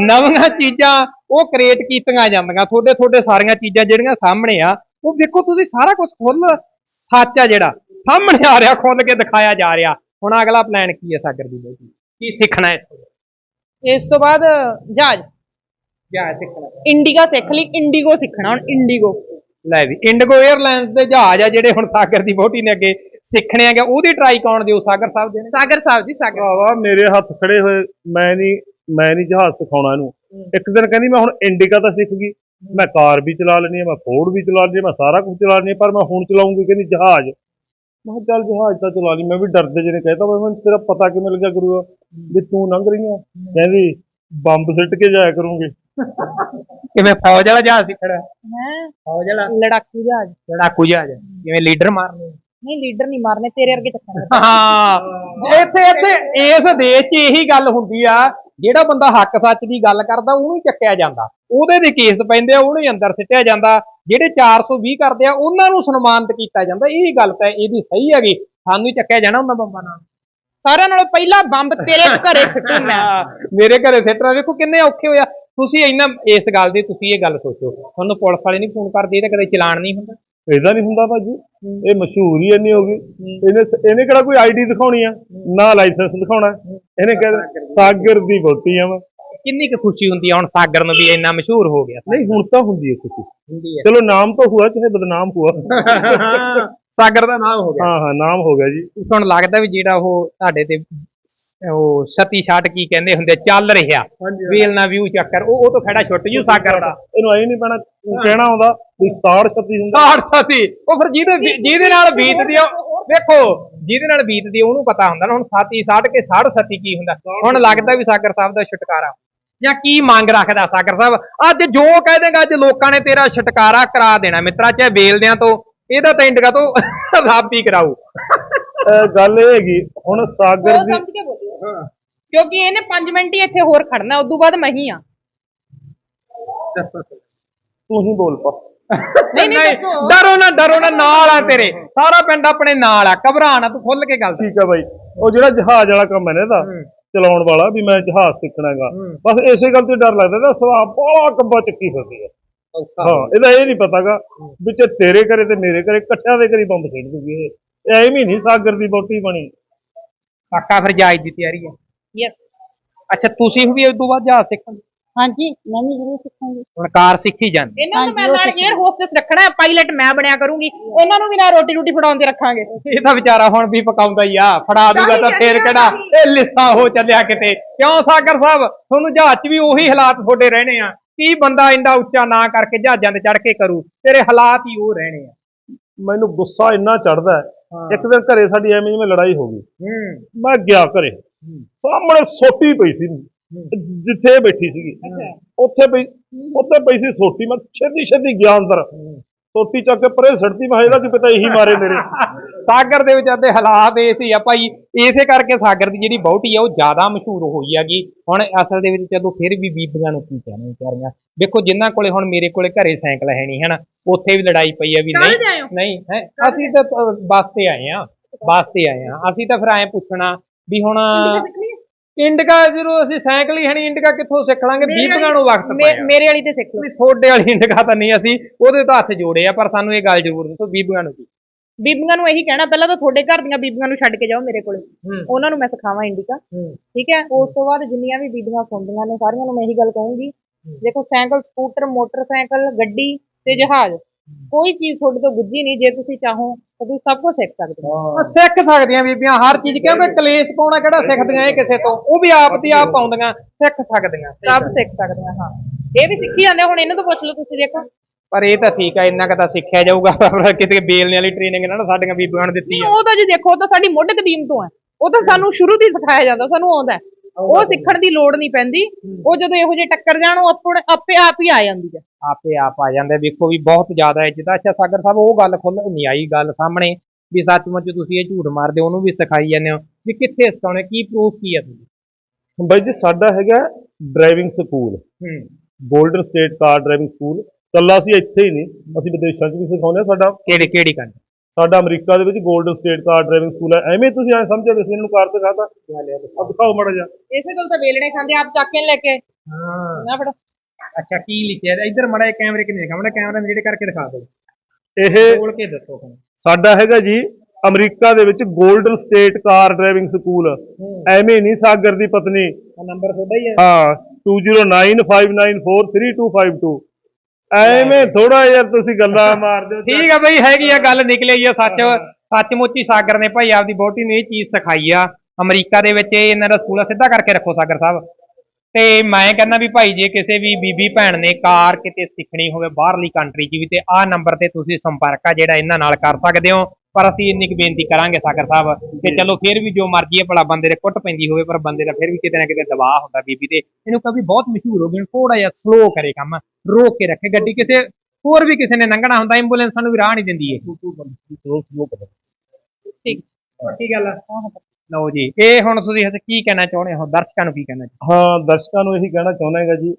ਨਵੀਆਂ ਚੀਜ਼ਾਂ ਉਹ ਕ੍ਰੀਏਟ ਕੀਤੀਆਂ ਜਾਂਦੀਆਂ ਤੁਹਾਡੇ ਤੁਹਾਡੇ ਸਾਰੀਆਂ ਚੀਜ਼ਾਂ ਜਿਹੜੀਆਂ ਸਾਹਮਣੇ ਆ ਉਹ ਵੇਖੋ ਤੁਸੀਂ ਸਾਰਾ ਕੁਝ ਖੁੱਲ ਸੱਚ ਆ ਜਿਹੜਾ ਸਾਹਮਣੇ ਆ ਰਿਹਾ ਖੁੱਲ ਕੇ ਦਿਖਾਇਆ ਜਾ ਰਿਹਾ। ਹੁਣ ਅਗਲਾ ਪਲਾਨ ਕੀ ਹੈ ਸਾਗਰ ਦੀ ਬੇਟੀ ਕੀ ਸਿੱਖਣਾ ਹੈ ਇਸ ਤੋਂ ਬਾਅਦ? ਜਹਾਜ਼। ਜਾ ਸਿੱਖਣਾ। ਇੰਡੀਗਾ ਸਿੱਖ ਲਈ ਇੰਡੀਗੋ ਸਿੱਖਣਾ ਹੁਣ ਇੰਡੀਗੋ। ਲੈ ਵੀ ਇੰਡਗੋ 에ਅਰਲਾਈਨਸ ਦੇ ਜਹਾਜ਼ ਆ ਜਿਹੜੇ ਹੁਣ ਸਾਗਰ ਦੀ ਬੋਟੀ ਨੇ ਅੱਗੇ ਸਿੱਖਣੇ ਆਗੇ ਉਹਦੀ ਟਰਾਈ ਕੌਣ ਦਿਓ ਸਾਗਰ ਸਾਹਿਬ ਦੇ ਨੇ? ਸਾਗਰ ਸਾਹਿਬ ਜੀ ਸਾਗਰ। ਭਰਾਵਾ ਮੇਰੇ ਹੱਥ ਖੜੇ ਹੋਏ ਮੈਂ ਨਹੀਂ ਮੈਂ ਨਹੀਂ ਜਹਾਜ਼ ਸਿਖਾਉਣਾ ਇਹਨੂੰ। ਇੱਕ ਦਿਨ ਕਹਿੰਦੀ ਮੈਂ ਹੁਣ ਇੰਡੀਕਾ ਤਾਂ ਸਿੱਖ ਗਈ। ਮੈਂ ਕਾਰ ਵੀ ਚਲਾ ਲੈਣੀ ਹੈ ਮੈਂ ਫੋਰਡ ਵੀ ਚਲਾ ਲੈਣੀ ਹੈ ਮੈਂ ਸਾਰਾ ਕੁਝ ਚਲਾ ਲੈਣੀ ਹੈ ਪਰ ਮੈਂ ਹੁਣ ਚਲਾਉਂਗੀ ਕਹਿੰਦੀ ਜਹਾਜ਼। ਮੈਂ ਕਿਹਾ ਚੱਲ ਜਹਾਜ਼ ਤਾਂ ਚਲਾ ਲਈ ਮੈਂ ਵੀ ਡਰਦੇ ਜਿਹਨੇ ਕਹਿਤਾ ਮੈਂ ਮੈਨੂੰ ਤੇਰਾ ਪਤਾ ਕਿਵੇਂ ਲੱਗਿਆ ਗੁਰੂਆ ਵੀ ਤੂੰ ਲੰਘ ਰਹੀ ਆ। ਕਹਿੰਦੀ ਬੰਬ ਸਿੱਟ ਕੇ ਜਾਇਆ ਕਰੂੰਗੀ। ਕਿਵੇਂ ਫੌਜ ਵਾਲਾ ਜਹਾਜ਼ ਸਿੱਖਣਾ ਹੈ? ਫੌਜ ਵਾਲਾ? ਲੜਾਕੂ ਜਹਾਜ਼। ਲੜਾਕੂ ਜਹਾਜ਼। ਜਿਵੇਂ ਲੀਡਰ ਮਾਰਨੇ। ਨਹੀਂ ਲੀਡਰ ਨਹੀਂ ਮਾਰਨੇ ਤੇਰੇ ਵਰਗੇ ਚੱਕਰ ਹਾਂ। ਇੱਥੇ ਇੱਥੇ ਇਸ ਦੇਸ਼ 'ਚ ਇਹੀ ਗੱਲ ਹੁੰਦੀ ਆ ਜਿਹੜਾ ਬੰਦਾ ਹੱਕ ਸੱਚ ਦੀ ਗੱਲ ਕਰਦਾ ਉਹਨੂੰ ਹੀ ਚੱਕਿਆ ਜਾਂਦਾ। ਉਹਦੇ ਦੇ ਕੇਸ ਪੈਂਦੇ ਆ ਉਹਨੂੰ ਹੀ ਅੰਦਰ ਸਿੱਟਿਆ ਜਾਂਦਾ। ਜਿਹੜੇ 420 ਕਰਦੇ ਆ ਉਹਨਾਂ ਨੂੰ ਸਨਮਾਨਿਤ ਕੀਤਾ ਜਾਂਦਾ। ਇਹ ਗੱਲ ਤਾਂ ਇਹਦੀ ਸਹੀ ਹੈਗੀ। ਸਾਨੂੰ ਹੀ ਚੱਕਿਆ ਜਾਣਾ ਹੁੰਦਾ ਬੰਬਾਂ ਨਾਲ। ਸਾਰਿਆਂ ਨਾਲੋਂ ਪਹਿਲਾਂ ਬੰਬ ਤੇਰੇ ਘਰੇ ਸਿੱਟੂ ਮੈਂ। ਮੇਰੇ ਘਰੇ ਸੈਟਰਾ ਵੇਖੋ ਕਿੰਨੇ ਔਖੇ ਹੋਇਆ ਤੁਸੀਂ ਇੰਨਾ ਇਸ ਗੱਲ ਦੀ ਤੁਸੀਂ ਇਹ ਗੱਲ ਸੋਚੋ। ਤੁਹਾਨੂੰ ਪੁਲਿਸ ਵਾਲੇ ਨਹੀਂ ਫੋਨ ਕਰਦੇ ਇਹਦਾ ਕਦੇ ਚਲਾਨ ਨਹੀਂ ਹੁੰਦਾ। ਇਹਦਾ ਨਹੀਂ ਹੁੰਦਾ ਭਾਜੀ। ਇਹ ਮਸ਼ਹੂਰ ਹੀ ਇੰਨੀ ਹੋ ਗਈ। ਇਹਨੇ ਇਹਨੇ ਕਿਹੜਾ ਕੋਈ ਆਈਡੀ ਦਿਖਾਉਣੀ ਆ? ਨਾ ਲਾਇਸੈਂਸ ਦਿਖਾਉਣਾ। ਇਹਨੇ ਕਹਿ ਸਾਗਰ ਦੀ ਬੋਟੀ ਆ ਮੈਂ। ਕਿੰਨੀ ਕੁ ਖੁਸ਼ੀ ਹੁੰਦੀ ਆ ਹੁਣ ਸਾਗਰ ਨੂੰ ਵੀ ਇੰਨਾ ਮਸ਼ਹੂਰ ਹੋ ਗਿਆ। ਨਹੀਂ ਹੁਣ ਤਾਂ ਹੁੰਦੀ ਹੈ ਖੁਸ਼ੀ। ਚਲੋ ਨਾਮ ਤਾਂ ਹੁਆ ਚਾਹੇ ਬਦਨਾਮ ਹੁਆ। *laughs* ਸਾਗਰ ਦਾ ਨਾਮ ਹੋ ਗਿਆ। ਹਾਂ ਹਾਂ ਨਾਮ ਹੋ ਗਿਆ ਜੀ। ਤੁਹਾਨੂੰ ਲੱਗਦਾ ਵੀ ਜਿਹੜਾ ਉਹ ਤੁਹਾਡੇ ਤੇ ਉਹ ਸਤੀ ਛਾਟ ਕੀ ਕਹਿੰਦੇ ਹੁੰਦੇ ਚੱਲ ਰਿਹਾ। ਵੇਲ ਨਾ ਵਿਊ ਚੱਕਰ ਉਹ ਉਹ ਤੋਂ ਖੜਾ ਛੁੱਟ ਜੂ ਸਾਗਰ ਦਾ। ਇਹਨੂੰ ਐ ਨਹੀਂ ਪੈਣਾ ਕਹਿਣਾ ਆਉਂਦਾ ਵੀ ਸਾੜ ਛੱਤੀ ਹੁੰਦਾ। ਸਾੜ ਸਤੀ। ਉਹ ਫਿਰ ਜਿਹਦੇ ਜਿਹਦੇ ਨਾਲ ਬੀਤਦੀ ਆ ਵੇਖੋ ਜਿਹਦੇ ਨਾਲ ਬੀਤਦੀ ਉਹਨੂੰ ਪਤਾ ਹੁੰਦਾ ਨਾ ਹੁਣ ਸਾਤੀ ਸਾੜ ਕੇ ਸਾੜ ਸਤੀ ਕੀ ਹੁੰਦਾ। ਹੁਣ ਲੱਗਦਾ ਵੀ ਸਾਗਰ ਸਾਹਿਬ ਦਾ ਛੁਟਕਾਰਾ। ਜਾਂ ਕੀ ਮੰਗ ਰੱਖਦਾ ਸਾਗਰ ਸਾਹਿਬ? ਅੱਜ ਜੋ ਕਹਿ ਦੇਗਾ ਅੱਜ ਲੋਕਾਂ ਨੇ ਤੇਰਾ ਛੁਟਕਾਰਾ ਕਰਾ ਦੇਣਾ। ਮਿੱਤਰਾ ਚਾਹੇ ਵੇਲਦਿਆਂ ਤੋਂ ਇਹਦਾ ਤਾਂ ਇੰਡਗਾ ਤੋਂ ਰੱਬ ਹੀ ਕਰਾਊ? ਅਹ ਗੱਲ ਇਹ ਹੈਗੀ ਹੁਣ ਸਾਗਰ ਉਹ ਦੀ ਸਮਝ ਕੇ ਬੋਲਿਓ। ਕਿਉਂਕਿ ਇਹਨੇ 5 ਮਿੰਟ ਹੀ ਇੱਥੇ ਹੋਰ ਖੜਨਾ ਉਦੋਂ ਬਾਅਦ ਮੈਂ ਹੀ ਆ ਤੂੰ ਹੀ ਬੋਲ ਪਾ। ਨਹੀਂ ਨਹੀਂ ਦੱਸੋ। ਡਰੋ ਨਾ ਡਰੋ ਨਾ ਨਾਲ ਆ ਤੇਰੇ। ਸਾਰਾ ਪਿੰਡ ਆਪਣੇ ਨਾਲ ਆ ਘਬਰਾ ਨਾ ਤੂੰ ਖੁੱਲ ਕੇ ਗੱਲ ਠੀਕ ਆ ਬਾਈ। ਉਹ ਜਿਹੜਾ ਜਹਾਜ਼ ਵਾਲਾ ਕੰਮ ਹੈ ਨਾ ਇਹਦਾ ਚਲਾਉਣ ਵਾਲਾ ਵੀ ਮੈਂ ਜਹਾਜ਼ ਸਿੱਖਣਾਗਾ ਬਸ ਇਸੇ ਗੱਲ ਤੋਂ ਹੀ ਡਰ ਲੱਗਦਾ ਇਹਦਾ ਸਵਾਬ ਬੜਾ ਕੰਬਾ ਚੱਕੀ ਫਿਰਦੀ ਹੈ ਹਾਂ ਇਹਦਾ ਇਹ ਨਹੀਂ ਪਤਾਗਾ ਵਿੱਚ ਤੇਰੇ ਘਰੇ ਤੇ ਮੇਰੇ ਘਰੇ ਇਕੱਠਿਆਂ ਦੇ ਘਰੀ ਬੰਬ ਖੇਡ ਦੂਗੀ ਇਹ। ਐਵੇਂ ਨਹੀਂ ਸਾਗਰ ਦੀ ਬੋਟੀ ਬਣੀ। ਕਾਕਾ ਫਿਰ ਜਾਇਜ਼ ਦੀ ਤਿਆਰੀ ਹੈ? ਯੈਸ ਅੱਛਾ ਤੁਸੀਂ ਵੀ ਉਸ ਤੋਂ ਬਾਅਦ ਜਹਾਜ਼ ਸਿੱਖਣ ਹਾਂਜੀ ਮੈਂ ਵੀ ਜ਼ਰੂਰ ਸਿੱਖਾਂਗੀ। ਹੁਣ ਕਾਰ ਸਿੱਖੀ ਜਾਂਦੀ। ਇਹਨਾਂ ਨੂੰ ਮੈਂ ਨਾਲ 에ਅਰ ਹੋਸਟਸ ਰੱਖਣਾ ਹੈ ਪਾਇਲਟ ਮੈਂ ਬਣਿਆ ਕਰੂੰਗੀ। ਇਹਨਾਂ ਨੂੰ ਵੀ ਨਾ ਰੋਟੀ ਰੋਟੀ ਫੜਾਉਣ ਤੇ ਰੱਖਾਂਗੇ। ਇਹ ਤਾਂ ਵਿਚਾਰਾ ਹੁਣ ਵੀ ਪਕਾਉਂਦਾ ਹੀ ਆ। ਫੜਾ ਦੂਗਾ ਤਾਂ ਫੇਰ ਕਿਹੜਾ? ਇਹ ਲਿੱਸਾ ਹੋ ਚੱਲਿਆ ਕਿਤੇ। ਕਿਉਂ ਸਾਗਰ ਸਾਹਿਬ? ਤੁਹਾਨੂੰ ਜਹਾਜ਼ 'ਚ ਵੀ ਉਹੀ ਹਾਲਾਤ ਤੁਹਾਡੇ ਰਹਿਣੇ ਆ। ਕੀ ਬੰਦਾ ਇੰਦਾ ਉੱਚਾ ਨਾ ਕਰਕੇ ਜਹਾਜ਼ਾਂ ਤੇ ਚੜ ਕੇ ਕਰੂ? ਤੇਰੇ ਹਾਲਾਤ ਹੀ ਉਹ ਰਹਿਣੇ ਆ। ਮੈਨੂੰ ਗੁੱਸਾ ਇੰਨਾ ਚੜਦਾ ਇੱਕ ਦਿਨ ਘਰੇ ਸਾਡੀ ਐਵੇਂ ਜਿਵੇਂ ਲੜਾਈ ਹੋ ਗਈ। ਮੈਂ ਗਿਆ ਘਰੇ। ਸਾਹਮਣੇ ਸੋਟੀ ਪਈ ਸੀ। ਜਿੱਥੇ ਬੈਠੀ ਸੀਗੀ। ਉੱਥੇ ਪਈ ਉੱਥੇ ਪਈ ਸੀ ਸੋਟੀ। ਮੈਂ ਛੇਤੀ ਛੇਤੀ ਗਿਆ ਅੰਦਰ। ਸੋਟੀ ਚੱਕ ਕੇ ਪਰੇ ਸੜਤੀ ਮੈਂ ਇਹਦਾ ਕੀ ਪਤਾ ਇਹੀ ਮਾਰੇ ਮੇਰੇ ਸਾਗਰ ਦੇ ਵਿੱਚ ਅੱਦੇ ਹਾਲਾਤ ਇਹ ਸੀ ਆ ਭਾਈ ਇਸੇ ਕਰਕੇ ਸਾਗਰ ਦੀ ਜਿਹੜੀ ਬਹੁਟੀ ਆ ਉਹ ਜ਼ਿਆਦਾ ਮਸ਼ਹੂਰ ਹੋਈ ਹੈਗੀ ਹੁਣ ਅਸਲ ਦੇ ਵਿੱਚ ਜਦੋਂ ਫਿਰ ਵੀ ਬੀਬੀਆਂ ਨੂੰ ਕੀ ਕਹਿਣਾ ਵਿਚਾਰੀਆਂ ਦੇਖੋ ਜਿਨ੍ਹਾਂ ਕੋਲੇ ਹੁਣ ਮੇਰੇ ਕੋਲੇ ਘਰੇ ਸਾਈਕਲ ਹੈ ਨਹੀਂ ਹਨਾ ਉੱਥੇ ਵੀ ਲੜਾਈ ਪਈ ਆ ਵੀ ਨਹੀਂ? ਨਹੀਂ ਹੈ ਅਸੀਂ ਤਾਂ ਬੱਸ ਤੇ ਆਏ ਆ ਬੱਸ ਤੇ ਆਏ ਆ ਅਸੀਂ ਤਾਂ ਫਿਰ ਐਂ ਪੁੱਛਣਾ ਵੀ ਹੁਣ ਇੰਡਕਾ ਜਦੋਂ ਅਸੀਂ ਸਾਈਕਲ ਹੀ ਹਣੀ ਇੰਡਕਾ ਕਿੱਥੋਂ ਸਿੱਖ ਲਾਂਗੇ? ਬੀਬੀਆਂ ਨੂੰ ਵਕਤ ਪਾਇਆ ਮੇਰੇ ਵਾਲੀ ਤੇ ਸਿੱਖ ਲਓ। ਵੀ ਤੁਹਾਡੇ ਵਾਲੀ ਇੰਡਕਾ ਤਾਂ ਨਹੀਂ ਅਸੀਂ ਉਹਦੇ ਤਾਂ ਹੱਥ ਜੋੜੇ ਆ ਪਰ ਸਾਨੂੰ ਇਹ ਗੱਲ ਜ਼ਰੂਰ ਦੱਸੋ ਬੀਬੀਆਂ ਨੂੰ ਕੀ? ਬੀਬੀਆਂ ਨੂੰ ਇਹੀ ਕਹਿਣਾ ਪਹਿਲਾਂ ਤਾਂ ਤੁਹਾਡੇ ਘਰ ਦੀਆਂ ਬੀਬੀਆਂ ਨੂੰ ਛੱਡ ਕੇ ਜਾਓ ਮੇਰੇ ਕੋਲੇ। ਉਹਨਾਂ ਨੂੰ ਮੈਂ ਸਿਖਾਵਾਂ ਇੰਡੀਕਾ। ਠੀਕ ਹੈ? ਉਸ ਤੋਂ ਬਾਅਦ ਜਿੰਨੀਆਂ ਵੀ ਬੀਬੀਆਂ ਸੁਣਦੀਆਂ ਨੇ ਸਾਰੀਆਂ ਨੂੰ ਮੈਂ ਇਹੀ ਗੱਲ ਕਹੂੰਗੀ। ਦੇਖੋ ਸਾਈਕਲ ਸਕੂਟਰ ਮੋਟਰਸਾਈਕਲ ਗੱਡੀ ਤੇ ਜਹਾਜ਼ ਕੋਈ ਚੀਜ਼ ਤੁਹਾਡੇ ਤੋਂ ਗੁੱਝੀ ਨਹੀਂ ਜੇ ਤੁਸੀਂ ਚਾਹੋ ਤੁਸੀਂ ਸਭ ਕੁਝ ਸਿੱਖ ਸਕਦੇ ਹੋ। ਉਹ ਸਿੱਖ ਸਕਦੀਆਂ ਬੀਬੀਆਂ ਹਰ ਚੀਜ਼ ਕਿਉਂਕਿ ਕਲੇਸ਼ ਪਾਉਣਾ ਕਿਹੜਾ ਸਿੱਖਦੀਆਂ ਇਹ ਕਿਸੇ ਤੋਂ। ਉਹ ਵੀ ਆਪ ਦੀ ਆਪ ਪਾਉਂਦੀਆਂ ਸਿੱਖ ਸਕਦੀਆਂ ਸਭ ਸਿੱਖ ਸਕਦੇ ਆ ਹਾਂ। ਇਹ ਵੀ ਸਿੱਖੀ ਜਾਂਦੇ ਆ, ਹੁਣ ਇਹਨਾਂ ਤੋਂ ਪੁੱਛ ਲਓ ਤੁਸੀਂ ਦੇਖੋ। ਪਰ ਇਹ ਤਾਂ ਠੀਕ ਆ ਇੰਨਾ ਕੁ ਤਾਂ ਸਿੱਖਿਆ ਜਾਊਗਾ। ਪਰ ਕਿਤੇ ਬੇਲਣੇ ਵਾਲੀ ਟ੍ਰੇਨਿੰਗ ਨਾ ਨਾ ਸਾਡੀਆਂ ਬੀਬੀਆਂ ਨੂੰ ਦਿੱਤੀ ਨਹੀਂ ਆ। ਉਹ ਤਾਂ ਜੀ ਦੇਖੋ ਉਹ ਤਾਂ ਸਾਡੀ ਮੁੱਢ ਕਦੀਮ ਤੋਂ ਹੈ ਉਹ ਤਾਂ ਸਾਨੂੰ ਸ਼ੁਰੂ ਤੋਂ ਹੀ ਸਿਖਾਇਆ ਜਾਂਦਾ ਸਾਨੂੰ ਆਉਂਦਾ ਹੈ। ਉਹ ਸਿੱਖਣ ਦੀ ਲੋੜ ਨਹੀਂ ਪੈਂਦੀ। ਉਹ ਜਦੋਂ ਇਹੋ ਜਿਹੇ ਟੱਕਰ ਜਾਣ ਉਹ ਆਪਣੇ ਆਪੇ ਆਪ ਹੀ ਆ ਜਾਂਦੀ ਹੈ ਆਪੇ ਆਪ ਆ ਜਾਂਦੇ ਵੇਖੋ ਵੀ ਬਹੁਤ ਜ਼ਿਆਦਾ ਇੱਜ਼ਤ ਆ। ਅੱਛਾ ਸਾਗਰ ਸਾਹਿਬ ਉਹ ਗੱਲ ਖੁੱਲ ਨਹੀਂ ਆਈ ਗੱਲ ਸਾਹਮਣੇ ਵੀ ਸੱਚਮੁੱਚ ਤੁਸੀਂ ਇਹ ਝੂਠ ਮਾਰਦੇ ਹੋ, ਉਹਨੂੰ ਵੀ ਸਿਖਾਈ ਜਾਂਦੇ ਹੋ। ਵੀ ਕਿੱਥੇ ਸਿਖਾਉਣੇ ਕੀ ਪ੍ਰੂਫ ਕੀ ਆ ਤੁਸੀਂ ਬਾਈ ਜੀ ਸਾਡਾ ਹੈਗਾ ਡਰਾਈਵਿੰਗ ਸਕੂਲ ਹੂੰ। Golden state car driving school ਕੱਲਾ ਅਸੀਂ ਇੱਥੇ ਹੀ ਨਹੀਂ ਅਸੀਂ ਵਿਦੇਸ਼ਾਂ 'ਚ ਵੀ ਸਿਖਾਉਂਦੇ ਹਾਂ ਸਾਡਾ ਕਿਹੜੀ ਕਿਹੜੀ ਕੰਟਰੀ ਸਾਡਾ ਅਮਰੀਕਾ ਦੇ ਵਿੱਚ golden state car driving school ਹੈ। ਐਵੇਂ ਤੁਸੀਂ ਐ ਸਮਝੋ ਵੀ ਅਸੀਂ ਇਹਨਾਂ ਨੂੰ ਕਾਰ ਸਿਖਾਤਾ? ਆ ਦਿਖਾਓ ਮਾੜਾ ਜਿਹਾ। ਇਸੇ ਗੱਲ ਤਾਂ ਵੇਲਣੇ ਖਾਂਦੇ ਆਪ ਚੱਕ ਕੇ ਲੈ ਕੇ। ਹਾਂ। ਨਾ ਫੜਾ। ਅੱਛਾ ਕੀ ਲਿਖਿਆ? ਇੱਧਰ ਮੜਾ ਕੈਮਰੇ ਕਿੰਨੇ ਦਿਖਾਉਣਾ ਕੈਮਰਾ ਨੇੜੇ ਕਰਕੇ ਦਿਖਾ ਦਿਓ। ਇਹ ਖੋਲ ਕੇ ਦੱਸੋ ਹੁਣ ਸਾਡਾ ਹੈਗਾ ਜੀ ਅਮਰੀਕਾ ਦੇ ਵਿੱਚ golden state car driving school ਐਵੇਂ ਨਹੀਂ ਸਾਗਰ ਦੀ ਪਤਨੀ। ਨੰਬਰ ਤੁਹਾਡਾ ਹੀ ਹੈ। ਹਾਂ 2095943252 ਐਵੇਂ ਥੋੜਾ ਯਾਰ ਤੁਸੀਂ ਗੱਲਾਂ ਮਾਰਦੇ ਹੋ ਠੀਕ ਆ ਬਈ ਹੈਗੀ ਆ ਗੱਲ ਨਿਕਲੀ ਆ ਸੱਚ ਸੱਚਮੁੱਚ ਹੀ ਸਾਗਰ ਨੇ ਭਾਈ ਆਪਦੀ ਬੋਟੀ ਨੂੰ ਇਹ ਚੀਜ਼ ਸਿਖਾਈ ਆ। ਅਮਰੀਕਾ ਦੇ ਵਿੱਚ ਇਹ ਇਹਨਾਂ ਦਾ ਸਕੂਲ ਸਿੱਧਾ ਕਰਕੇ ਰੱਖੋ ਸਾਗਰ ਸਾਹਿਬ। ਤੇ ਮੈਂ ਕਹਿੰਦਾ ਵੀ ਭਾਈ ਜੇ ਕਿਸੇ ਵੀ ਬੀਬੀ ਭੈਣ ਨੇ ਕਾਰ ਕਿਤੇ ਸਿੱਖਣੀ ਹੋਵੇ ਬਾਹਰਲੀ ਕੰਟਰੀ 'ਚ ਵੀ ਤੇ ਆਹ ਨੰਬਰ ਤੇ ਤੁਸੀਂ ਸੰਪਰਕ ਆ ਜਿਹੜਾ ਇਹਨਾਂ ਨਾਲ ਕਰ ਸਕਦੇ ਹੋ। ਪਰ ਅਸੀਂ ਇੰਨੀ ਕੁ ਬੇਨਤੀ ਕਰਾਂਗੇ ਸਾਗਰ ਸਾਹਿਬ ਕਿ ਚਲੋ ਫਿਰ ਵੀ ਜੋ ਮਰਜ਼ੀ ਹੈ ਭਲਾ ਬੰਦੇ ਦੇ ਕੁੱਟ ਪੈਂਦੀ ਹੋਵੇ ਪਰ ਬੰਦੇ ਦਾ ਫਿਰ ਵੀ ਕਿਤੇ ਨਾ ਕਿਤੇ ਦਬਾਅ ਹੁੰਦਾ ਬੀਬੀ ਤੇ। ਇਹਨੂੰ ਕभी ਬਹੁਤ ਮਸ਼ਹੂਰ ਹੋ ਗਈ ਥੋੜਾ ਜਿਹਾ ਸਲੋ ਕਰੇ ਕੰਮ ਰੋਕ ਕੇ ਰੱਖੇ ਗੱਡੀ। ਕਿਸੇ ਹੋਰ ਵੀ ਕਿਸੇ ਨੇ ਲੰਘਣਾ ਹੁੰਦਾ ਐਂਬੂਲੈਂਸ ਸਾਨੂੰ ਵੀ ਰਾਹ ਨਹੀਂ ਦਿੰਦੀ ਏ ਠੀਕ। ਕੀ ਗੱਲ ਲਓ ਜੀ ਇਹ ਹੁਣ ਤੁਸੀਂ ਹਜੇ ਕੀ ਕਹਿਣਾ ਚਾਹੁੰਦੇ ਹੋ? ਦਰਸ਼ਕਾਂ ਨੂੰ ਕੀ ਕਹਿਣਾ ਚਾਹੁੰਦੇ ਹਾਂ? ਦਰਸ਼ਕਾਂ ਨੂੰ ਇਹੀ ਕਹਿਣਾ ਚਾਹੁੰਦਾ ਹੈਗਾ ਜੀ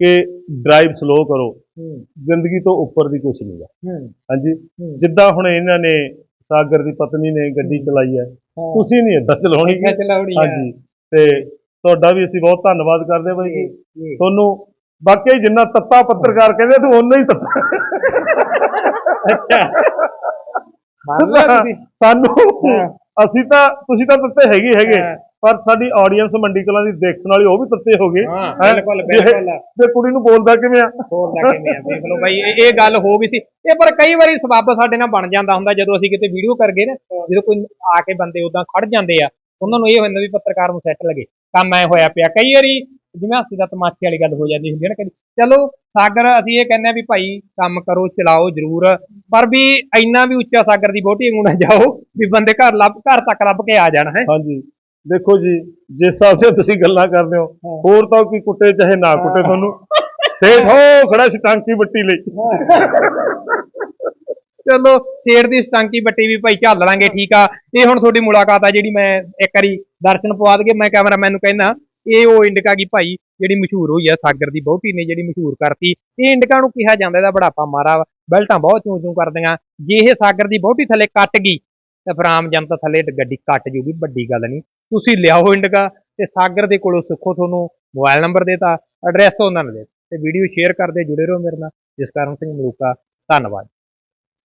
ਕਿ ਡਰਾਈਵ ਸਲੋ ਕਰੋ। ਜ਼ਿੰਦਗੀ ਤੋਂ ਉੱਪਰ ਦੀ ਕੁਝ ਨਹੀਂ ਹੈ। ਹਾਂਜੀ। ਜਿੱਦਾਂ ਹੁਣ ਇਹਨਾਂ ਨੇ ਸਾਗਰ ਦੀ ਪਤਨੀ ਨੇ ਗੱਡੀ ਚਲਾਈ ਹੈ ਤੁਸੀਂ ਨਹੀਂ ਏਦਾਂ ਚਲਾਉਣੀ। ਹਾਂਜੀ। ਤੇ ਤੁਹਾਡਾ ਵੀ ਅਸੀਂ ਬਹੁਤ ਧੰਨਵਾਦ ਕਰਦੇ ਹਾਂ ਬਾਈ ਜੀ। ਤੁਹਾਨੂੰ ਵਾਕਈ ਜਿੰਨਾ ਤੱਤਾ ਪੱਤਰਕਾਰ ਕਹਿੰਦੇ ਤੂੰ ਓਨਾ ਹੀ ਤੱਤਾ। ਅੱਛਾ। ਮੰਨ ਲਿਆ ਤੁਸੀਂ? ਸਾਨੂੰ। ਅਸੀਂ ਤਾਂ ਤੁਸੀਂ ਤਾਂ ਤੱਤੇ ਹੈਗੇ ਹੈਗੇ। ਪਰ ਸਾਡੀ ਆਡੀਅנס ਮੰਡੀ ਕਲਾਂ ਦੀ ਦੇਖਣ ਵਾਲੀ ਉਹ ਵੀ ਤੱਤੇ ਹੋ ਗਏ। ਹਾਂ? ਬਿਲਕੁਲ ਬਿਲਕੁਲ। ਜੇ ਕੁੜੀ ਨੂੰ ਬੋਲਦਾ ਕਿਵੇਂ ਆ? ਹੋਰ ਲੱਗੇ ਮੈਂ ਦੇਖ ਲਓ ਬਾਈ ਇਹ ਗੱਲ ਹੋ ਗਈ ਸੀ। ਇਹ ਪਰ ਕਈ ਵਾਰੀ ਸਬੱਬ ਸਾਡੇ ਨਾਲ ਬਣ ਜਾਂਦਾ ਹੁੰਦਾ ਜਦੋਂ ਅਸੀਂ ਕਿਤੇ ਵੀਡੀਓ ਕਰ ਗਏ ਨਾ ਜਦੋਂ ਕੋਈ ਆ ਕੇ ਬੰਦੇ ਉਦਾਂ ਖੜ ਜਾਂਦੇ ਆ ਉਹਨਾਂ ਨੂੰ ਇਹ ਹੁੰਦਾ ਵੀ ਪੱਤਰਕਾਰ ਨੂੰ ਸੈੱਟ ਲੱਗੇ। ਕੰਮ ਐ ਹੋਇਆ ਪਿਆ। ਕਈ ਵਾਰੀ ਜਿਵੇਂ ਹਾਸੀ ਦਾ ਤਮਾਸ਼ੇ ਵਾਲੀ ਗੱਲ ਹੋ ਜਾਂਦੀ ਹੁੰਦੀ ਹੈ ਨਾ ਕਦੀ ਚਲੋ ਸਾਗਰ ਅਸੀਂ ਇਹ ਕਹਿੰਦੇ ਆ ਵੀ ਭਾਈ ਕੰਮ ਕਰੋ ਚਲਾਓ ਜ਼ਰੂਰ। ਪਰ ਵੀ ਇੰਨਾ ਵੀ ਉੱਚਾ ਸਾਗਰ ਦੀ ਬੋਟੀ ਵਾਂਗੂ ਨਾ ਜਾਓ ਵੀ ਬੰਦੇ ਘਰ ਲੱਭ ਘਰ ਤੱਕ ਲੱਭ ਕੇ ਆ ਜਾਣ ਹੈ। ਹਾਂਜੀ। ਦੇਖੋ ਜੀ ਜਿਸ ਹਿਸਾਬ ਦੀਆਂ ਤੁਸੀਂ ਗੱਲਾਂ ਕਰਦੇ ਹੋ ਹੋਰ ਤਾਂ ਕੋਈ ਕੁੱਟੇ ਚਾਹੇ ਨਾ ਕੁੱਟੇ ਤੁਹਾਨੂੰ। ਸੇਠ ਹੋ ਖੜਾ ਸੀ ਟਾਂਕੀ ਬੱਟੀ ਲਈ। ਚਲੋ ਸ਼ੇਰ ਦੀ ਸਟਾਂਕੀ ਬੱਟੀ ਵੀ ਭਾਈ ਝੱਲ ਲਾਂਗੇ ਠੀਕ ਆ। ਇਹ ਹੁਣ ਤੁਹਾਡੀ ਮੁਲਾਕਾਤ ਆ ਜਿਹੜੀ ਮੈਂ ਇੱਕ ਵਾਰੀ ਦਰਸ਼ਨ ਪਵਾ ਦਗੇ ਮੈਂ ਕੈਮਰਾਮੈਨ ਨੂੰ ਕਹਿੰਦਾ ਇਹ ਉਹ ਇੰਡਿਕਾ ਕੀ ਭਾਈ ਜਿਹੜੀ ਮਸ਼ਹੂਰ ਹੋਈ ਆ ਸਾਗਰ ਦੀ ਬਹੁਤੀ ਨੇ ਜਿਹੜੀ ਮਸ਼ਹੂਰ ਕਰਤੀ। ਇਹ ਇੰਡਿਕਾ ਨੂੰ ਕਿਹਾ ਜਾਂਦਾ ਇਹਦਾ ਬੜਾਪਾ ਮਾਰਾ ਵਾ, ਬੈਲਟਾਂ ਬਹੁਤ ਚੂੰ ਚੂੰ ਕਰਦੀਆਂ। ਜੇ ਇਹ ਸਾਗਰ ਦੀ ਬਹੁਤੀ ਥੱਲੇ ਕੱਟ ਗਈ ਤੇ ਫਿਰ ਆਮ ਜਨਤਾ ਥੱਲੇ ਗੱਡੀ ਕੱਟ ਜੂਗੀ ਵੱਡੀ ਗੱਲ ਨਹੀਂ। ਤੁਸੀਂ ਲਿਆਓ ਇੰਡਕਾ ਤੇ ਸਾਗਰ ਦੇ ਕੋਲੋਂ ਸੁੱਖੋ ਤੁਹਾਨੂੰ ਮੋਬਾਈਲ ਨੰਬਰ ਦੇਤਾ ਐਡਰੈਸ ਉਹਨਾਂ ਨੇ ਦੇ ਤੇ ਵੀਡੀਓ ਸ਼ੇਅਰ ਕਰਦੇ ਜੁੜੇ ਰਹੋ ਮੇਰੇ ਨਾਲ, ਜਿਸ ਕਾਰਨ ਸਿੰਘ ਮਲੂਕਾ, ਧੰਨਵਾਦ।